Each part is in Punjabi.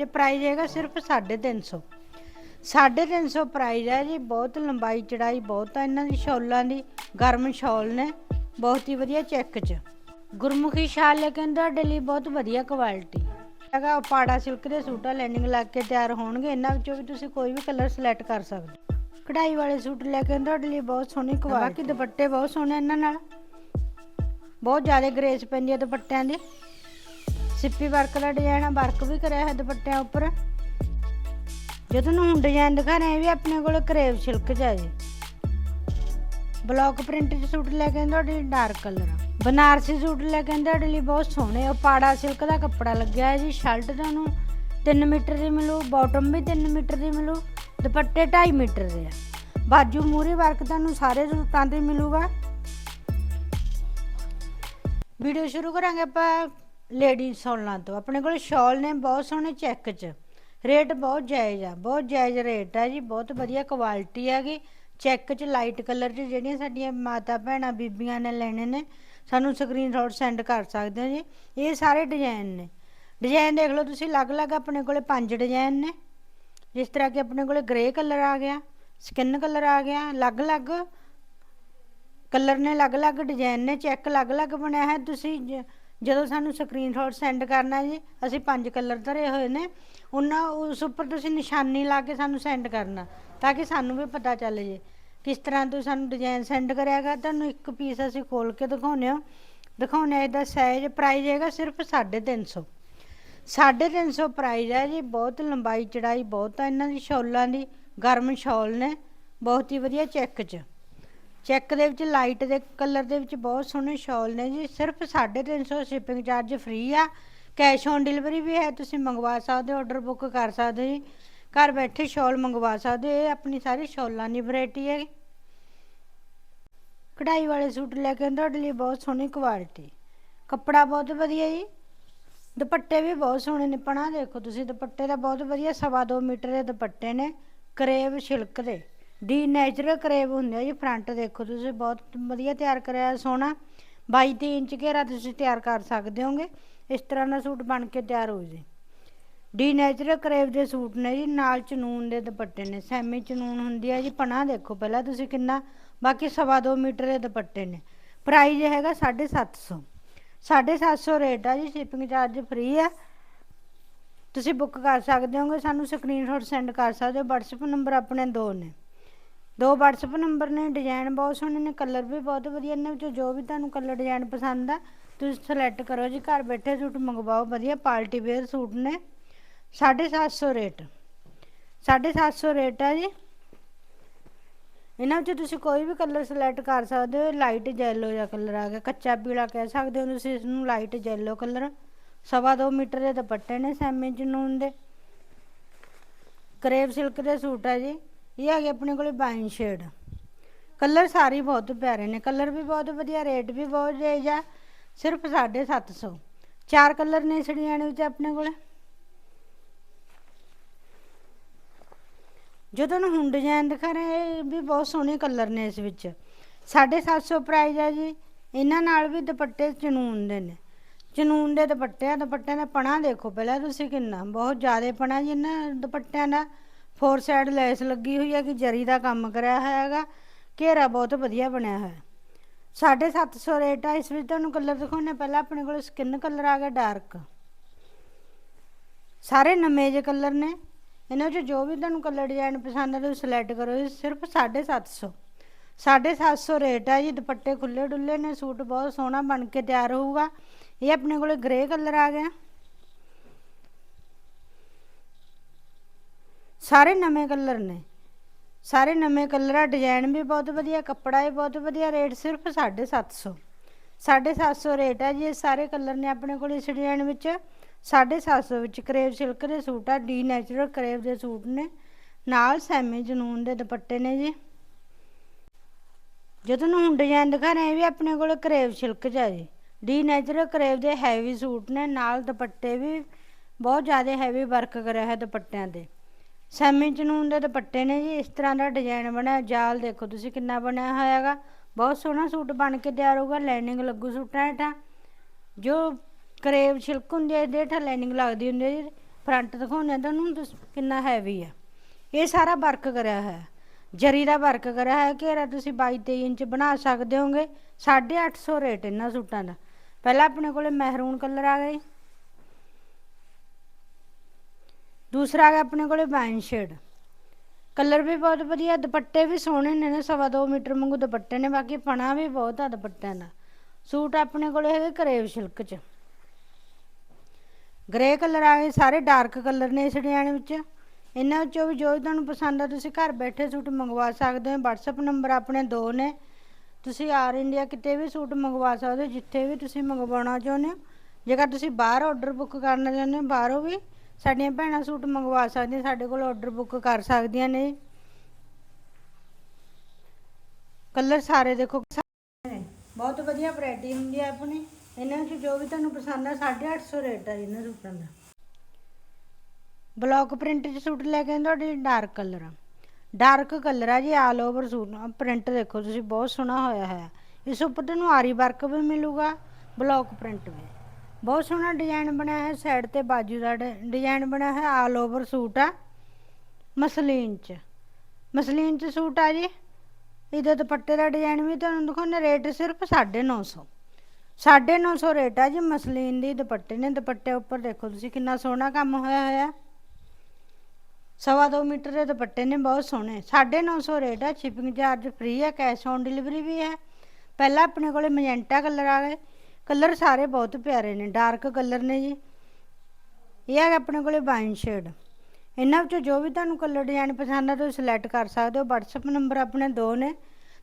ਇਹ ਪ੍ਰਾਈਸ ਹੈਗਾ ਸਿਰਫ 350 350 ਪ੍ਰਾਈਸ ਹੈ ਜੀ ਬਹੁਤ ਲੰਬਾਈ ਚੜਾਈ ਬਹੁਤ ਆ ਇਹਨਾਂ ਦੀ ਸ਼ਾਲਾਂ ਦੀ ਗਰਮ ਸ਼ਾਲ ਨੇ ਬਹੁਤ ਹੀ ਵਧੀਆ ਚੈੱਕ ਚ। ਗੁਰਮੁਖੀ ਸ਼ਾਲ ਲੇਕਿਨ ਤੁਹਾਡੇ ਲਈ ਬਹੁਤ ਵਧੀਆ ਕੁਆਲਿਟੀ ਹੈਗਾ ਪਾੜਾ ਸਿਲਕ ਦੇ ਸੂਟਾਂ ਲੈਂਡਿੰਗ ਲੱਗ ਕੇ ਤਿਆਰ ਹੋਣਗੇ ਇਹਨਾਂ ਵਿੱਚੋਂ ਵੀ ਤੁਸੀਂ ਕੋਈ ਵੀ ਕਲਰ ਸਿਲੈਕਟ ਕਰ ਸਕਦੇ ਹੋ। ਕਢਾਈ ਵਾਲੇ ਸੂਟ ਲੈ ਕੇ ਤੁਹਾਡੇ ਲਈ ਬਹੁਤ ਸੋਹਣੀ ਕੁਆਲਿਟੀ ਬਾਕੀ ਦੁਪੱਟੇ ਬਹੁਤ ਸੋਹਣੇ ਇਹਨਾਂ ਨਾਲ। ਬਹੁਤ ਜ਼ਿਆਦਾ ਗ੍ਰੇਸ ਪੈਂਦੀ ਹੈ ਦੁਪੱਟਿਆਂ ਦੀ। ਸਿੱਪੀ ਵਰਕ ਦਾ ਡਿਜ਼ਾਈਨ ਆ, ਵਰਕ ਵੀ ਕਰਿਆ ਹੈ ਦੁਪੱਟਿਆਂ ਉੱਪਰ। ਜਦੋਂ ਨੂੰ ਹੁਣ ਡਿਜ਼ਾਈਨ ਦਿਖਾ ਰਹੇ ਵੀ ਆਪਣੇ ਕੋਲ ਕਰੇਵ ਸਿਲਕ ਚ ਆ ਜੀ। ਬਲੌਕ ਪ੍ਰਿੰਟ ਚ ਸੂਟ ਲੈ ਕੇ ਤੁਹਾਡੇ ਡਾਰਕ ਕਲਰ ਬਨਾਰਸੀ ਸੂਟ ਲੈ ਕੇ ਤੁਹਾਡੇ ਲਈ ਬਹੁਤ ਸੋਹਣੇ ਆ। ਪਾੜਾ ਸਿਲਕ ਦਾ ਕੱਪੜਾ ਲੱਗਿਆ ਹੈ ਜੀ, ਸ਼ਰਟ ਤੁਹਾਨੂੰ 3 ਮੀਟਰ ਦੀ ਮਿਲੂ ਬਾਟਮ ਵੀ 3 ਮੀਟਰ ਦੀ ਮਿਲੂ, ਦੁਪੱਟੇ 2.5 ਮੀਟਰ ਦੇ ਆ। ਬਾਜੂ ਮੂਰੀ ਵਰਕ ਤੁਹਾਨੂੰ ਸਾਰੇ ਸੂਟਾਂ ਤੇ ਮਿਲੂਗਾ। ਵੀਡੀਓ ਸ਼ੁਰੂ ਕਰਾਂਗੇ ਆਪਾਂ। ਲੇਡੀ ਸੋਲਾਂ ਤੋਂ ਆਪਣੇ ਕੋਲ ਸ਼ਾਲ ਨੇ, ਬਹੁਤ ਸੋਹਣੇ ਚੈੱਕ 'ਚ। ਰੇਟ ਬਹੁਤ ਜਾਇਜ਼ ਆ, ਬਹੁਤ ਜਾਇਜ਼ ਰੇਟ ਆ ਜੀ, ਬਹੁਤ ਵਧੀਆ ਕੁਆਲਿਟੀ ਹੈਗੀ। ਚੈੱਕ 'ਚ ਲਾਈਟ ਕਲਰ 'ਚ ਜਿਹੜੀਆਂ ਸਾਡੀਆਂ ਮਾਤਾ ਭੈਣਾਂ ਬੀਬੀਆਂ ਨੇ ਲੈਣੇ ਨੇ, ਸਾਨੂੰ ਸਕਰੀਨਸ਼ਾਟ ਸੈਂਡ ਕਰ ਸਕਦੇ ਹੋ ਜੀ। ਇਹ ਸਾਰੇ ਡਿਜ਼ਾਈਨ ਨੇ। ਡਿਜ਼ਾਈਨ ਦੇਖ ਲਓ ਤੁਸੀਂ, ਅਲੱਗ-ਅਲੱਗ ਆਪਣੇ ਕੋਲੇ ਪੰਜ ਡਿਜ਼ਾਈਨ ਨੇ। ਜਿਸ ਤਰ੍ਹਾਂ ਕਿ ਆਪਣੇ ਕੋਲੇ ਗ੍ਰੇ ਕਲਰ ਆ ਗਿਆ ਸਕਿਨ ਕਲਰ ਆ ਗਿਆ, ਅਲੱਗ-ਅਲੱਗ ਕਲਰ ਨੇ, ਅਲੱਗ-ਅਲੱਗ ਡਿਜ਼ਾਈਨ ਨੇ, ਚੈੱਕ ਅਲੱਗ-ਅਲੱਗ ਬਣਿਆ ਹੈ। ਤੁਸੀਂ ਜ- ਜਦੋਂ ਸਾਨੂੰ ਸਕਰੀਨਸ਼ਾਟ ਸੈਂਡ ਕਰਨਾ ਜੀ, ਅਸੀਂ ਪੰਜ ਕਲਰ ਧਰੇ ਹੋਏ ਨੇ, ਉਹਨਾਂ ਉਸ ਉੱਪਰ ਤੁਸੀਂ ਨਿਸ਼ਾਨੀ ਲਾ ਕੇ ਸਾਨੂੰ ਸੈਂਡ ਕਰਨਾ, ਤਾਂ ਕਿ ਸਾਨੂੰ ਵੀ ਪਤਾ ਚੱਲ ਜੇ ਕਿਸ ਤਰ੍ਹਾਂ ਤੁਸੀਂ ਸਾਨੂੰ ਡਿਜ਼ਾਈਨ ਸੈਂਡ ਕਰਿਆਗਾ ਤੁਹਾਨੂੰ ਇੱਕ ਪੀਸ ਅਸੀਂ ਖੋਲ ਕੇ ਦਿਖਾਉਂਦੇ ਹਾਂ। ਦਿਖਾਉਂਦੇ ਹਾਂ ਇਹਦਾ ਸਾਈਜ਼ ਪ੍ਰਾਈਸ ਹੈਗਾ ਸਿਰਫ 350 350 ਪ੍ਰਾਈਸ ਹੈ ਜੀ, ਬਹੁਤ ਲੰਬਾਈ ਚੜਾਈ ਬਹੁਤ ਆ ਇਹਨਾਂ ਦੀ, ਸ਼ਾਲਾਂ ਦੀ, ਗਰਮ ਸ਼ਾਲ ਨੇ, ਬਹੁਤ ਹੀ ਵਧੀਆ ਚੈੱਕ 'ਚ। ਚੈੱਕ ਦੇ ਵਿੱਚ, ਲਾਈਟ ਦੇ ਕਲਰ ਦੇ ਵਿੱਚ ਬਹੁਤ ਸੋਹਣੇ ਸ਼ਾਲ ਨੇ ਜੀ। ਸਿਰਫ 350 ਸ਼ਿਪਿੰਗ ਚਾਰਜ ਫ੍ਰੀ ਆ। ਕੈਸ਼ ਔਨ ਡਿਲੀਵਰੀ ਵੀ ਹੈ, ਤੁਸੀਂ ਮੰਗਵਾ ਸਕਦੇ ਹੋ, ਆਰਡਰ ਬੁੱਕ ਕਰ ਸਕਦੇ ਹੋ ਜੀ। ਘਰ ਬੈਠੇ ਸ਼ਾਲ ਮੰਗਵਾ ਸਕਦੇ ਹੋ, ਇਹ ਆਪਣੀ ਸਾਰੀ ਸ਼ਾਲਾਂ ਦੀ ਵੈਰਾਈਟੀ ਹੈ। ਕਢਾਈ ਵਾਲੇ ਸੂਟ ਲੈ ਕੇ ਤੁਹਾਡੇ ਲਈ ਬਹੁਤ ਸੋਹਣੀ ਕੁਆਲਿਟੀ। ਕੱਪੜਾ ਬਹੁਤ ਵਧੀਆ ਜੀ। ਦੁਪੱਟੇ ਵੀ ਬਹੁਤ ਸੋਹਣੇ ਨੇ, ਪਣਾ ਦੇਖੋ ਤੁਸੀਂ, ਦੁਪੱਟੇ ਦਾ ਬਹੁਤ ਵਧੀਆ, ਸਵਾ ਦੋ ਮੀਟਰ ਦੇ ਦੁਪੱਟੇ ਨੇ, ਕਰੇਵ ਸਿਲਕ ਦੇ। ਡੀ ਨੈਚੁਰਲ ਕਰੇਵ ਹੁੰਦੇ ਆ ਜੀ, ਫਰੰਟ ਦੇਖੋ ਤੁਸੀਂ, ਬਹੁਤ ਵਧੀਆ ਤਿਆਰ ਕਰਿਆ ਸੋਹਣਾ। 22 23 ਇੰਚ ਘੇਰਾ ਤੁਸੀਂ ਤਿਆਰ ਕਰ ਸਕਦੇ ਹੋਗੇ। ਇਸ ਤਰ੍ਹਾਂ ਦਾ ਸੂਟ ਬਣ ਕੇ ਤਿਆਰ ਹੋ ਜੀ। ਡੀ ਨੈਚੁਰਲ ਕਰੇਵ ਦੇ ਸੂਟ ਨੇ ਜੀ, ਨਾਲ ਚਨੂਨ ਦੇ ਦੁਪੱਟੇ ਨੇ। ਸੈਮੀ ਚਨੂਨ ਹੁੰਦੀ ਆ ਜੀ ਪਣਾ ਦੇਖੋ ਪਹਿਲਾਂ ਤੁਸੀਂ ਕਿੰਨਾ, ਬਾਕੀ ਸਵਾ ਦੋ ਮੀਟਰ ਦੇ ਦੁਪੱਟੇ ਨੇ। ਪ੍ਰਾਈਸ ਹੈਗਾ 750 750 ਰੇਟ ਆ ਜੀ, ਸ਼ਿਪਿੰਗ ਚਾਰਜ ਫ੍ਰੀ ਆ। ਤੁਸੀਂ ਬੁੱਕ ਕਰ ਸਕਦੇ ਹੋਗੇ, ਸਾਨੂੰ ਸਕਰੀਨਸ਼ਾਟ ਸੈਂਡ ਕਰ ਸਕਦੇ ਹੋ WhatsApp ਨੰਬਰ ਆਪਣੇ ਦੋ ਨੇ। ਦੋ WhatsApp ਨੰਬਰ ਨੇ ਡਿਜ਼ਾਈਨ ਬਹੁਤ ਸੋਹਣੇ ਨੇ ਕਲਰ ਵੀ ਬਹੁਤ ਵਧੀਆ ਨੇ ਵਿੱਚੋਂ ਜੋ ਵੀ ਤੁਹਾਨੂੰ ਕਲਰ ਡਿਜ਼ਾਈਨ ਪਸੰਦ ਆ, ਤੁਸੀਂ ਸਿਲੈਕਟ ਕਰੋ ਜੀ, ਘਰ ਬੈਠੇ ਸੂਟ ਮੰਗਵਾਓ, ਵਧੀਆ ਪਾਰਟੀ ਵੇਅਰ ਸੂਟ ਨੇ। 750 ਰੇਟ। 750 ਰੇਟ ਆ ਜੀ। ਇਹਨਾਂ ਵਿੱਚ ਤੁਸੀਂ ਕੋਈ ਵੀ ਕਲਰ ਸਿਲੈਕਟ ਕਰ ਸਕਦੇ ਹੋ ਲਾਈਟ ਜੈਲੋ ਜਿਹਾ ਕਲਰ ਆ ਗਿਆ, ਕੱਚਾ ਪੀਲਾ ਕਹਿ ਸਕਦੇ ਹੋ ਤੁਸੀਂ, ਇਸ ਨੂੰ ਲਾਈਟ ਜੈਲੋ ਕਲਰ ਸਵਾ ਦੋ ਮੀਟਰ ਦੇ ਦੁਪੱਟੇ ਨੇ, ਸੈਮੀ ਜਨੂਨ ਦੇ। ਕਰੇਵ ਸਿਲਕ ਦੇ ਸੂਟ ਆ ਜੀ। ਇਹ ਹੈਗੇ ਆਪਣੇ ਕੋਲੇ ਬਾਈਨ ਸ਼ੇਡ। ਕਲਰ ਸਾਰੇ ਬਹੁਤ ਪਿਆਰੇ ਨੇ। ਕਲਰ ਵੀ ਬਹੁਤ ਵਧੀਆ, ਰੇਟ ਵੀ ਬਹੁਤ ਜਾਇਜ਼ ਆ। ਸਿਰਫ 750 ਚਾਰ ਕਲਰ ਨੇ ਇਸ ਵਿੱਚ ਆਪਣੇ ਕੋਲੇ। ਜੋ ਤੁਹਾਨੂੰ ਹੁਣ ਡਿਜ਼ਾਈਨ ਦਿਖਾ ਰਹੇ, ਇਹ ਵੀ ਬਹੁਤ ਸੋਹਣੇ ਕਲਰ ਨੇ ਇਸ ਵਿੱਚ। 750 ਪ੍ਰਾਈਸ ਆ ਜੀ। ਇਹਨਾਂ ਨਾਲ ਵੀ ਦੁਪੱਟੇ ਚਨੂਨ ਦੇ ਨੇ। ਚਨੂਨ ਦੇ ਦੁਪੱਟੇ ਆ ਦੁਪੱਟਿਆਂ ਦਾ ਪਣਾ ਦੇਖੋ। ਪਹਿਲਾਂ ਤੁਸੀਂ ਕਿੰਨਾ, ਬਹੁਤ ਜ਼ਿਆਦਾ ਪਣਾ ਜੀ ਇਹਨਾਂ ਦੁਪੱਟਿਆਂ ਦਾ। ਫੋਰ ਸਾਈਡ ਲੈਸ ਲੱਗੀ ਹੋਈ ਹੈ ਕਿ ਜਰੀ ਦਾ ਕੰਮ ਕਰਿਆ ਹੋਇਆ ਹੈਗਾ, ਘੇਰਾ ਬਹੁਤ ਵਧੀਆ ਬਣਿਆ ਹੋਇਆ। 750 ਰੇਟ ਆ, ਇਸ ਵਿੱਚ ਤੁਹਾਨੂੰ ਕਲਰ ਦਿਖਾਉਣੇ ਪਹਿਲਾਂ ਆਪਣੇ ਕੋਲ ਸਕਿਨ ਕਲਰ ਆ ਗਿਆ ਡਾਰਕ ਸਾਰੇ ਨਵੇਂ ਜਿਹੇ ਕਲਰ ਨੇ। ਇਹਨਾਂ 'ਚ ਜੋ ਵੀ ਤੁਹਾਨੂੰ ਕਲਰ ਡਿਜ਼ਾਈਨ ਪਸੰਦ ਆ, ਤੁਸੀਂ ਸਿਲੈਕਟ ਕਰੋ। ਇਹ ਸਿਰਫ 750 750 ਰੇਟ ਆ ਜੀ, ਦੁਪੱਟੇ ਖੁੱਲੇ ਡੁੱਲੇ ਨੇ, ਸੂਟ ਬਹੁਤ ਸੋਹਣਾ ਬਣ ਕੇ ਤਿਆਰ ਹੋਊਗਾ। ਇਹ ਆਪਣੇ ਕੋਲੇ ਗ੍ਰੇ ਕਲਰ ਆ ਗਿਆ। ਸਾਰੇ ਨਵੇਂ ਕਲਰ ਨੇ। ਸਾਰੇ ਨਵੇਂ ਕਲਰ ਆ ਡਿਜ਼ਾਈਨ ਵੀ ਬਹੁਤ ਵਧੀਆ, ਕੱਪੜਾ ਵੀ ਬਹੁਤ ਵਧੀਆ, ਰੇਟ ਸਿਰਫ 750 750 ਰੇਟ ਆ ਜੀ, ਇਹ ਸਾਰੇ ਕਲਰ ਨੇ ਆਪਣੇ ਕੋਲ ਇਸ ਡਿਜ਼ਾਈਨ ਵਿੱਚ। 750 ਵਿੱਚ ਕਰੇਵ ਸਿਲਕ ਦੇ ਸੂਟ ਆ, ਡੀ ਨੈਚੁਰਲ ਕਰੇਵ ਦੇ ਸੂਟ ਨੇ। ਨਾਲ ਸੈਮੀ ਜਨੂਨ ਦੇ ਦੁਪੱਟੇ ਨੇ ਜੀ। ਜਦੋਂ ਨੂੰ ਹੁਣ ਡਿਜ਼ਾਈਨ ਦਿਖਾ ਰਹੇ ਇਹ ਵੀ ਆਪਣੇ ਕੋਲ ਕਰੇਵ ਸਿਲਕ ਚ ਆ ਜੀ। ਡੀ ਨੈਚੁਰਲ ਕਰੇਵ ਦੇ ਹੈਵੀ ਸੂਟ ਨੇ, ਨਾਲ ਦੁਪੱਟੇ ਵੀ ਬਹੁਤ ਜ਼ਿਆਦਾ ਹੈਵੀ ਵਰਕ ਕਰਿਆ ਹੈ ਦੁਪੱਟਿਆਂ ਤੇ। ਸੈਮੀ ਜਨੂਨ ਦੇ ਦੁਪੱਟੇ ਨੇ ਜੀ, ਇਸ ਤਰ੍ਹਾਂ ਦਾ ਡਿਜ਼ਾਈਨ ਬਣਿਆ। ਜਾਲ ਦੇਖੋ ਤੁਸੀਂ ਕਿੰਨਾ ਬਣਿਆ ਹੋਇਆ ਹੈਗਾ ਬਹੁਤ ਸੋਹਣਾ ਸੂਟ ਬਣ ਕੇ ਤਿਆਰ ਹੋਊਗਾ। ਲਾਈਨਿੰਗ ਲੱਗੂ ਸੂਟਾਂ ਹੇਠਾਂ। ਜੋ ਕਰੇਵ ਸਿਲਕ ਹੁੰਦੀ ਹੈ, ਇਹਦੇ ਹੇਠਾਂ ਲਾਈਨਿੰਗ ਲੱਗਦੀ ਹੁੰਦੀ ਹੈ ਜੀ। ਫਰੰਟ ਦਿਖਾਉਂਦੇ ਆ ਤੁਹਾਨੂੰ, ਤੁਸ- ਕਿੰਨਾ ਹੈਵੀ ਹੈ ਇਹ ਸਾਰਾ ਵਰਕ ਕਰਿਆ ਹੋਇਆ। ਜਰੀ ਦਾ ਵਰਕ ਕਰਿਆ ਹੋਇਆ ਘੇਰਾ ਤੁਸੀਂ 22 23 ਇੰਚ ਬਣਾ ਸਕਦੇ ਹੋਗੇ। 850 ਰੇਟ ਇਹਨਾਂ ਸੂਟਾਂ ਦਾ। ਪਹਿਲਾਂ ਆਪਣੇ ਕੋਲੇ ਮਹਿਰੂਨ ਕਲਰ ਆ ਗਿਆ ਜੀ ਦੂਸਰਾ ਆ ਗਿਆ ਆਪਣੇ ਕੋਲੇ ਵਾਈਨ ਸ਼ੇਡ। ਕਲਰ ਵੀ ਬਹੁਤ ਵਧੀਆ, ਦੁਪੱਟੇ ਵੀ ਸੋਹਣੇ ਨੇ ਨਾ, ਸਵਾ ਦੋ ਮੀਟਰ ਵਾਂਗੂ ਦੁਪੱਟੇ ਨੇ, ਬਾਕੀ ਪਣਾ ਵੀ ਬਹੁਤ ਆ ਦੁਪੱਟਿਆਂ ਦਾ। ਸੂਟ ਆਪਣੇ ਕੋਲੇ ਹੈਗੇ ਕਰੇਵ ਸਿਲਕ ਚ। ਗ੍ਰੇ ਕਲਰ ਆ ਗਏ, ਸਾਰੇ ਡਾਰਕ ਕਲਰ ਨੇ ਇਸ ਡਿਜ਼ਾਈਨ ਵਿੱਚ। ਇਹਨਾਂ ਵਿੱਚੋਂ ਵੀ ਜੋ ਵੀ ਤੁਹਾਨੂੰ ਪਸੰਦ ਆ, ਤੁਸੀਂ ਘਰ ਬੈਠੇ ਸੂਟ ਮੰਗਵਾ ਸਕਦੇ ਹੋ। WhatsApp ਨੰਬਰ ਆਪਣੇ ਦੋ ਨੇ। ਤੁਸੀਂ ਆਰ ਇੰਡੀਆ ਕਿਤੇ ਵੀ ਸੂਟ ਮੰਗਵਾ ਸਕਦੇ ਹੋ, ਜਿੱਥੇ ਵੀ ਤੁਸੀਂ ਮੰਗਵਾਉਣਾ ਚਾਹੁੰਦੇ ਹੋ। ਜੇਕਰ ਤੁਸੀਂ ਬਾਹਰ ਆਰਡਰ ਬੁੱਕ ਕਰਨਾ ਚਾਹੁੰਦੇ ਹੋ, ਬਾਹਰੋਂ ਵੀ ਸਾਡੀਆਂ ਭੈਣਾਂ ਸੂਟ ਮੰਗਵਾ ਸਕਦੀਆਂ, ਸਾਡੇ ਕੋਲ ਆਰਡਰ ਬੁੱਕ ਕਰ ਸਕਦੀਆਂ ਨੇ। ਕਲਰ ਸਾਰੇ ਦੇਖੋ ਬਹੁਤ ਵਧੀਆ ਵੈਰਾਈਟੀ ਹੁੰਦੀ ਹੈ ਆਪਣੀ। ਇਹਨਾਂ ਵਿੱਚ ਜੋ ਵੀ ਤੁਹਾਨੂੰ ਪਸੰਦ ਆ 850 ਰੇਟ ਹੈ ਇਹਨਾਂ ਸੂਟਾਂ ਦਾ। ਬਲੌਕ ਪ੍ਰਿੰਟ 'ਚ ਸੂਟ ਲੈ ਕੇ ਆਏ ਤੁਹਾਡੇ ਡਾਰਕ ਕਲਰ ਡਾਰਕ ਕਲਰ ਆ ਜੀ ਆਲ ਓਵਰ ਸੂਟ ਪ੍ਰਿੰਟ ਦੇਖੋ ਤੁਸੀਂ, ਬਹੁਤ ਸੋਹਣਾ ਹੋਇਆ ਹੈ ਇਸ ਉੱਪਰ ਤੁਹਾਨੂੰ ਆਰੀ ਵਰਕ ਵੀ ਮਿਲੂਗਾ ਬਲੌਕ ਪ੍ਰਿੰਟ ਵੀ। ਬਹੁਤ ਸੋਹਣਾ ਡਿਜ਼ਾਈਨ ਬਣਿਆ ਹੈ ਸਾਈਡ ਤੇ ਬਾਜੂ ਦਾ ਡਿਜ਼ਾਈਨ ਬਣਿਆ ਹੈ ਆਲ ਓਵਰ ਸੂਟ ਆ। ਮਸਲੀਨ 'ਚ। ਮਸਲੀਨ 'ਚ ਸੂਟ ਆ ਜੀ। ਇਹਦੇ ਦੁਪੱਟੇ ਦਾ ਡਿਜ਼ਾਈਨ ਵੀ ਤੁਹਾਨੂੰ ਦਿਖਾਉਂਦੇ ਰੇਟ ਸਿਰਫ 950 950 ਰੇਟ ਆ ਜੀ, ਮਸਲੀਨ ਦੀ ਦੁਪੱਟੇ ਨੇ। ਦੁਪੱਟੇ ਉੱਪਰ ਦੇਖੋ ਤੁਸੀਂ ਕਿੰਨਾ ਸੋਹਣਾ ਕੰਮ ਹੋਇਆ ਹੋਇਆ। ਸਵਾ ਦੋ ਮੀਟਰ ਦੇ ਦੁਪੱਟੇ ਨੇ, ਬਹੁਤ ਸੋਹਣੇ। 950 ਰੇਟ ਆ ਸ਼ਿਪਿੰਗ ਚਾਰਜ ਫ੍ਰੀ ਆ ਕੈਸ਼ ਔਨ ਡਿਲੀਵਰੀ ਵੀ ਹੈ। ਪਹਿਲਾਂ ਆਪਣੇ ਕੋਲੇ ਮੈਜੈਂਟਾ ਕਲਰ ਆ ਗਏ। ਕਲਰ ਸਾਰੇ ਬਹੁਤ ਪਿਆਰੇ ਨੇ, ਡਾਰਕ ਕਲਰ ਨੇ ਜੀ। ਇਹ ਹੈ ਆਪਣੇ ਕੋਲੇ ਵਾਈਨ ਸ਼ੇਡ। ਇਹਨਾਂ ਵਿੱਚੋਂ ਜੋ ਵੀ ਤੁਹਾਨੂੰ ਕਲਰ ਡਿਜ਼ਾਈਨ ਪਸੰਦ ਆ, ਤੁਸੀਂ ਸਿਲੈਕਟ ਕਰ ਸਕਦੇ ਹੋ। WhatsApp ਨੰਬਰ ਆਪਣੇ ਦੋ ਨੇ,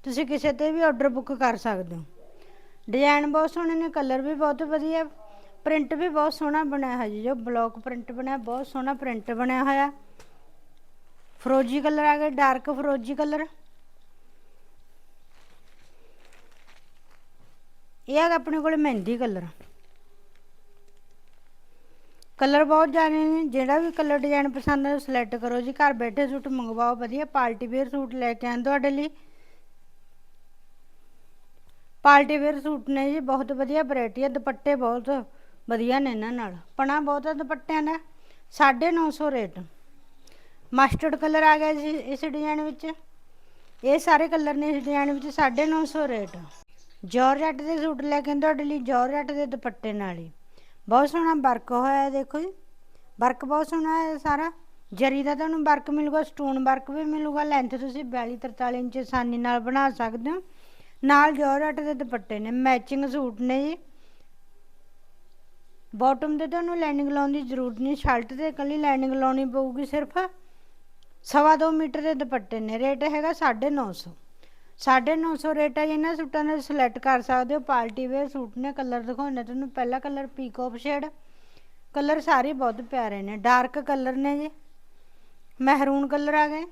ਤੁਸੀਂ ਕਿਸੇ ਤੇ ਵੀ ਆਰਡਰ ਬੁੱਕ ਕਰ ਸਕਦੇ ਹੋ। ਡਿਜ਼ਾਈਨ ਬਹੁਤ ਸੋਹਣੇ ਨੇ, ਕਲਰ ਵੀ ਬਹੁਤ ਵਧੀਆ, ਪ੍ਰਿੰਟ ਵੀ ਬਹੁਤ ਸੋਹਣਾ ਬਣਿਆ ਹੈ ਜੀ। ਜੋ ਬਲੌਕ ਪ੍ਰਿੰਟ ਬਣਿਆ, ਬਹੁਤ ਸੋਹਣਾ ਪ੍ਰਿੰਟ ਬਣਿਆ ਹੋਇਆ। ਫਰੋਜੀ ਕਲਰ ਆ ਗਿਆ ਡਾਰਕ ਫਰੋਜੀ ਕਲਰ। ਇਹ ਹੈਗਾ ਆਪਣੇ ਕੋਲ ਮਹਿੰਦੀ ਕਲਰ ਕਲਰ ਬਹੁਤ ਜ਼ਿਆਦਾ ਨੇ, ਜਿਹੜਾ ਵੀ ਕਲਰ ਡਿਜ਼ਾਈਨ ਪਸੰਦ ਹੈ ਸਿਲੈਕਟ ਕਰੋ ਜੀ। ਘਰ ਬੈਠੇ ਸੂਟ ਮੰਗਵਾਓ, ਵਧੀਆ ਪਾਰਟੀ ਵੇਅਰ ਸੂਟ ਲੈ ਕੇ ਆਂ ਤੁਹਾਡੇ ਲਈ। ਪਾਰਟੀ ਵੇਅਰ ਸੂਟ ਨੇ ਜੀ, ਬਹੁਤ ਵਧੀਆ ਵੈਰਾਈਟੀ ਹੈ ਦੁਪੱਟੇ ਬਹੁਤ ਵਧੀਆ ਨੇ ਇਹਨਾਂ ਨਾਲ। ਪਣਾ ਬਹੁਤ ਦੁਪੱਟਿਆਂ ਦਾ 950 ਰੇਟ। ਮਸਟਰਡ ਕਲਰ ਆ ਗਿਆ ਜੀ ਇਸ ਡਿਜ਼ਾਈਨ ਵਿੱਚ। ਇਹ ਸਾਰੇ ਕਲਰ ਨੇ ਇਸ ਡਿਜ਼ਾਈਨ ਵਿੱਚ 950 ਰੇਟ। ਜੋਰਜੱਟ ਦੇ ਸੂਟ ਲੈ ਕੇ ਤੁਹਾਡੇ ਲਈ ਜੋਰਜੱਟ ਦੇ ਦੁਪੱਟੇ ਨਾਲ ਹੀ। ਬਹੁਤ ਸੋਹਣਾ ਵਰਕ ਹੋਇਆ ਹੈ ਦੇਖੋ ਜੀ। ਵਰਕ ਬਹੁਤ ਸੋਹਣਾ ਹੈ ਸਾਰਾ। ਜਰੀ ਦਾ ਤੁਹਾਨੂੰ ਵਰਕ ਮਿਲੂਗਾ, ਸਟੋਨ ਵਰਕ ਵੀ ਮਿਲੂਗਾ ਲੈਂਥ ਤੁਸੀਂ 42 43 ਇੰਚ ਆਸਾਨੀ ਨਾਲ ਬਣਾ ਸਕਦੇ ਹੋ। ਨਾਲ ਜੋਰਜੱਟ ਦੇ ਦੁਪੱਟੇ ਨੇ ਮੈਚਿੰਗ ਸੂਟ ਨੇ ਜੀ। ਬਾਟਮ ਤੇ ਤੁਹਾਨੂੰ ਲਾਈਨਿੰਗ ਲਾਉਣ ਦੀ ਜ਼ਰੂਰਤ ਨਹੀਂ ਸ਼ਰਟ ਤੇ ਇਕੱਲੀ ਲਾਈਨਿੰਗ ਲਾਉਣੀ ਪਊਗੀ ਸਿਰਫ। ਸਵਾ ਦੋ ਮੀਟਰ ਦੇ ਦੁਪੱਟੇ ਨੇ, ਰੇਟ ਹੈਗਾ 950 950 ਰੇਟ ਹੈ ਜੀ, ਇਹਨਾਂ ਸੂਟਾਂ ਦਾ ਸਿਲੈਕਟ ਕਰ ਸਕਦੇ ਹੋ ਪਾਰਟੀ ਵੇਅਰ ਸੂਟ ਨੇ ਕਲਰ ਦਿਖਾਉਣੇ ਤੁਹਾਨੂੰ ਪਹਿਲਾ ਕਲਰ ਪੀਕੋਪ ਸ਼ੇਡ ਕਲਰ ਸਾਰੇ ਬਹੁਤ ਪਿਆਰੇ ਨੇ ਡਾਰਕ ਕਲਰ ਨੇ ਜੀ ਮਹਿਰੂਨ ਕਲਰ ਆ ਗਏ।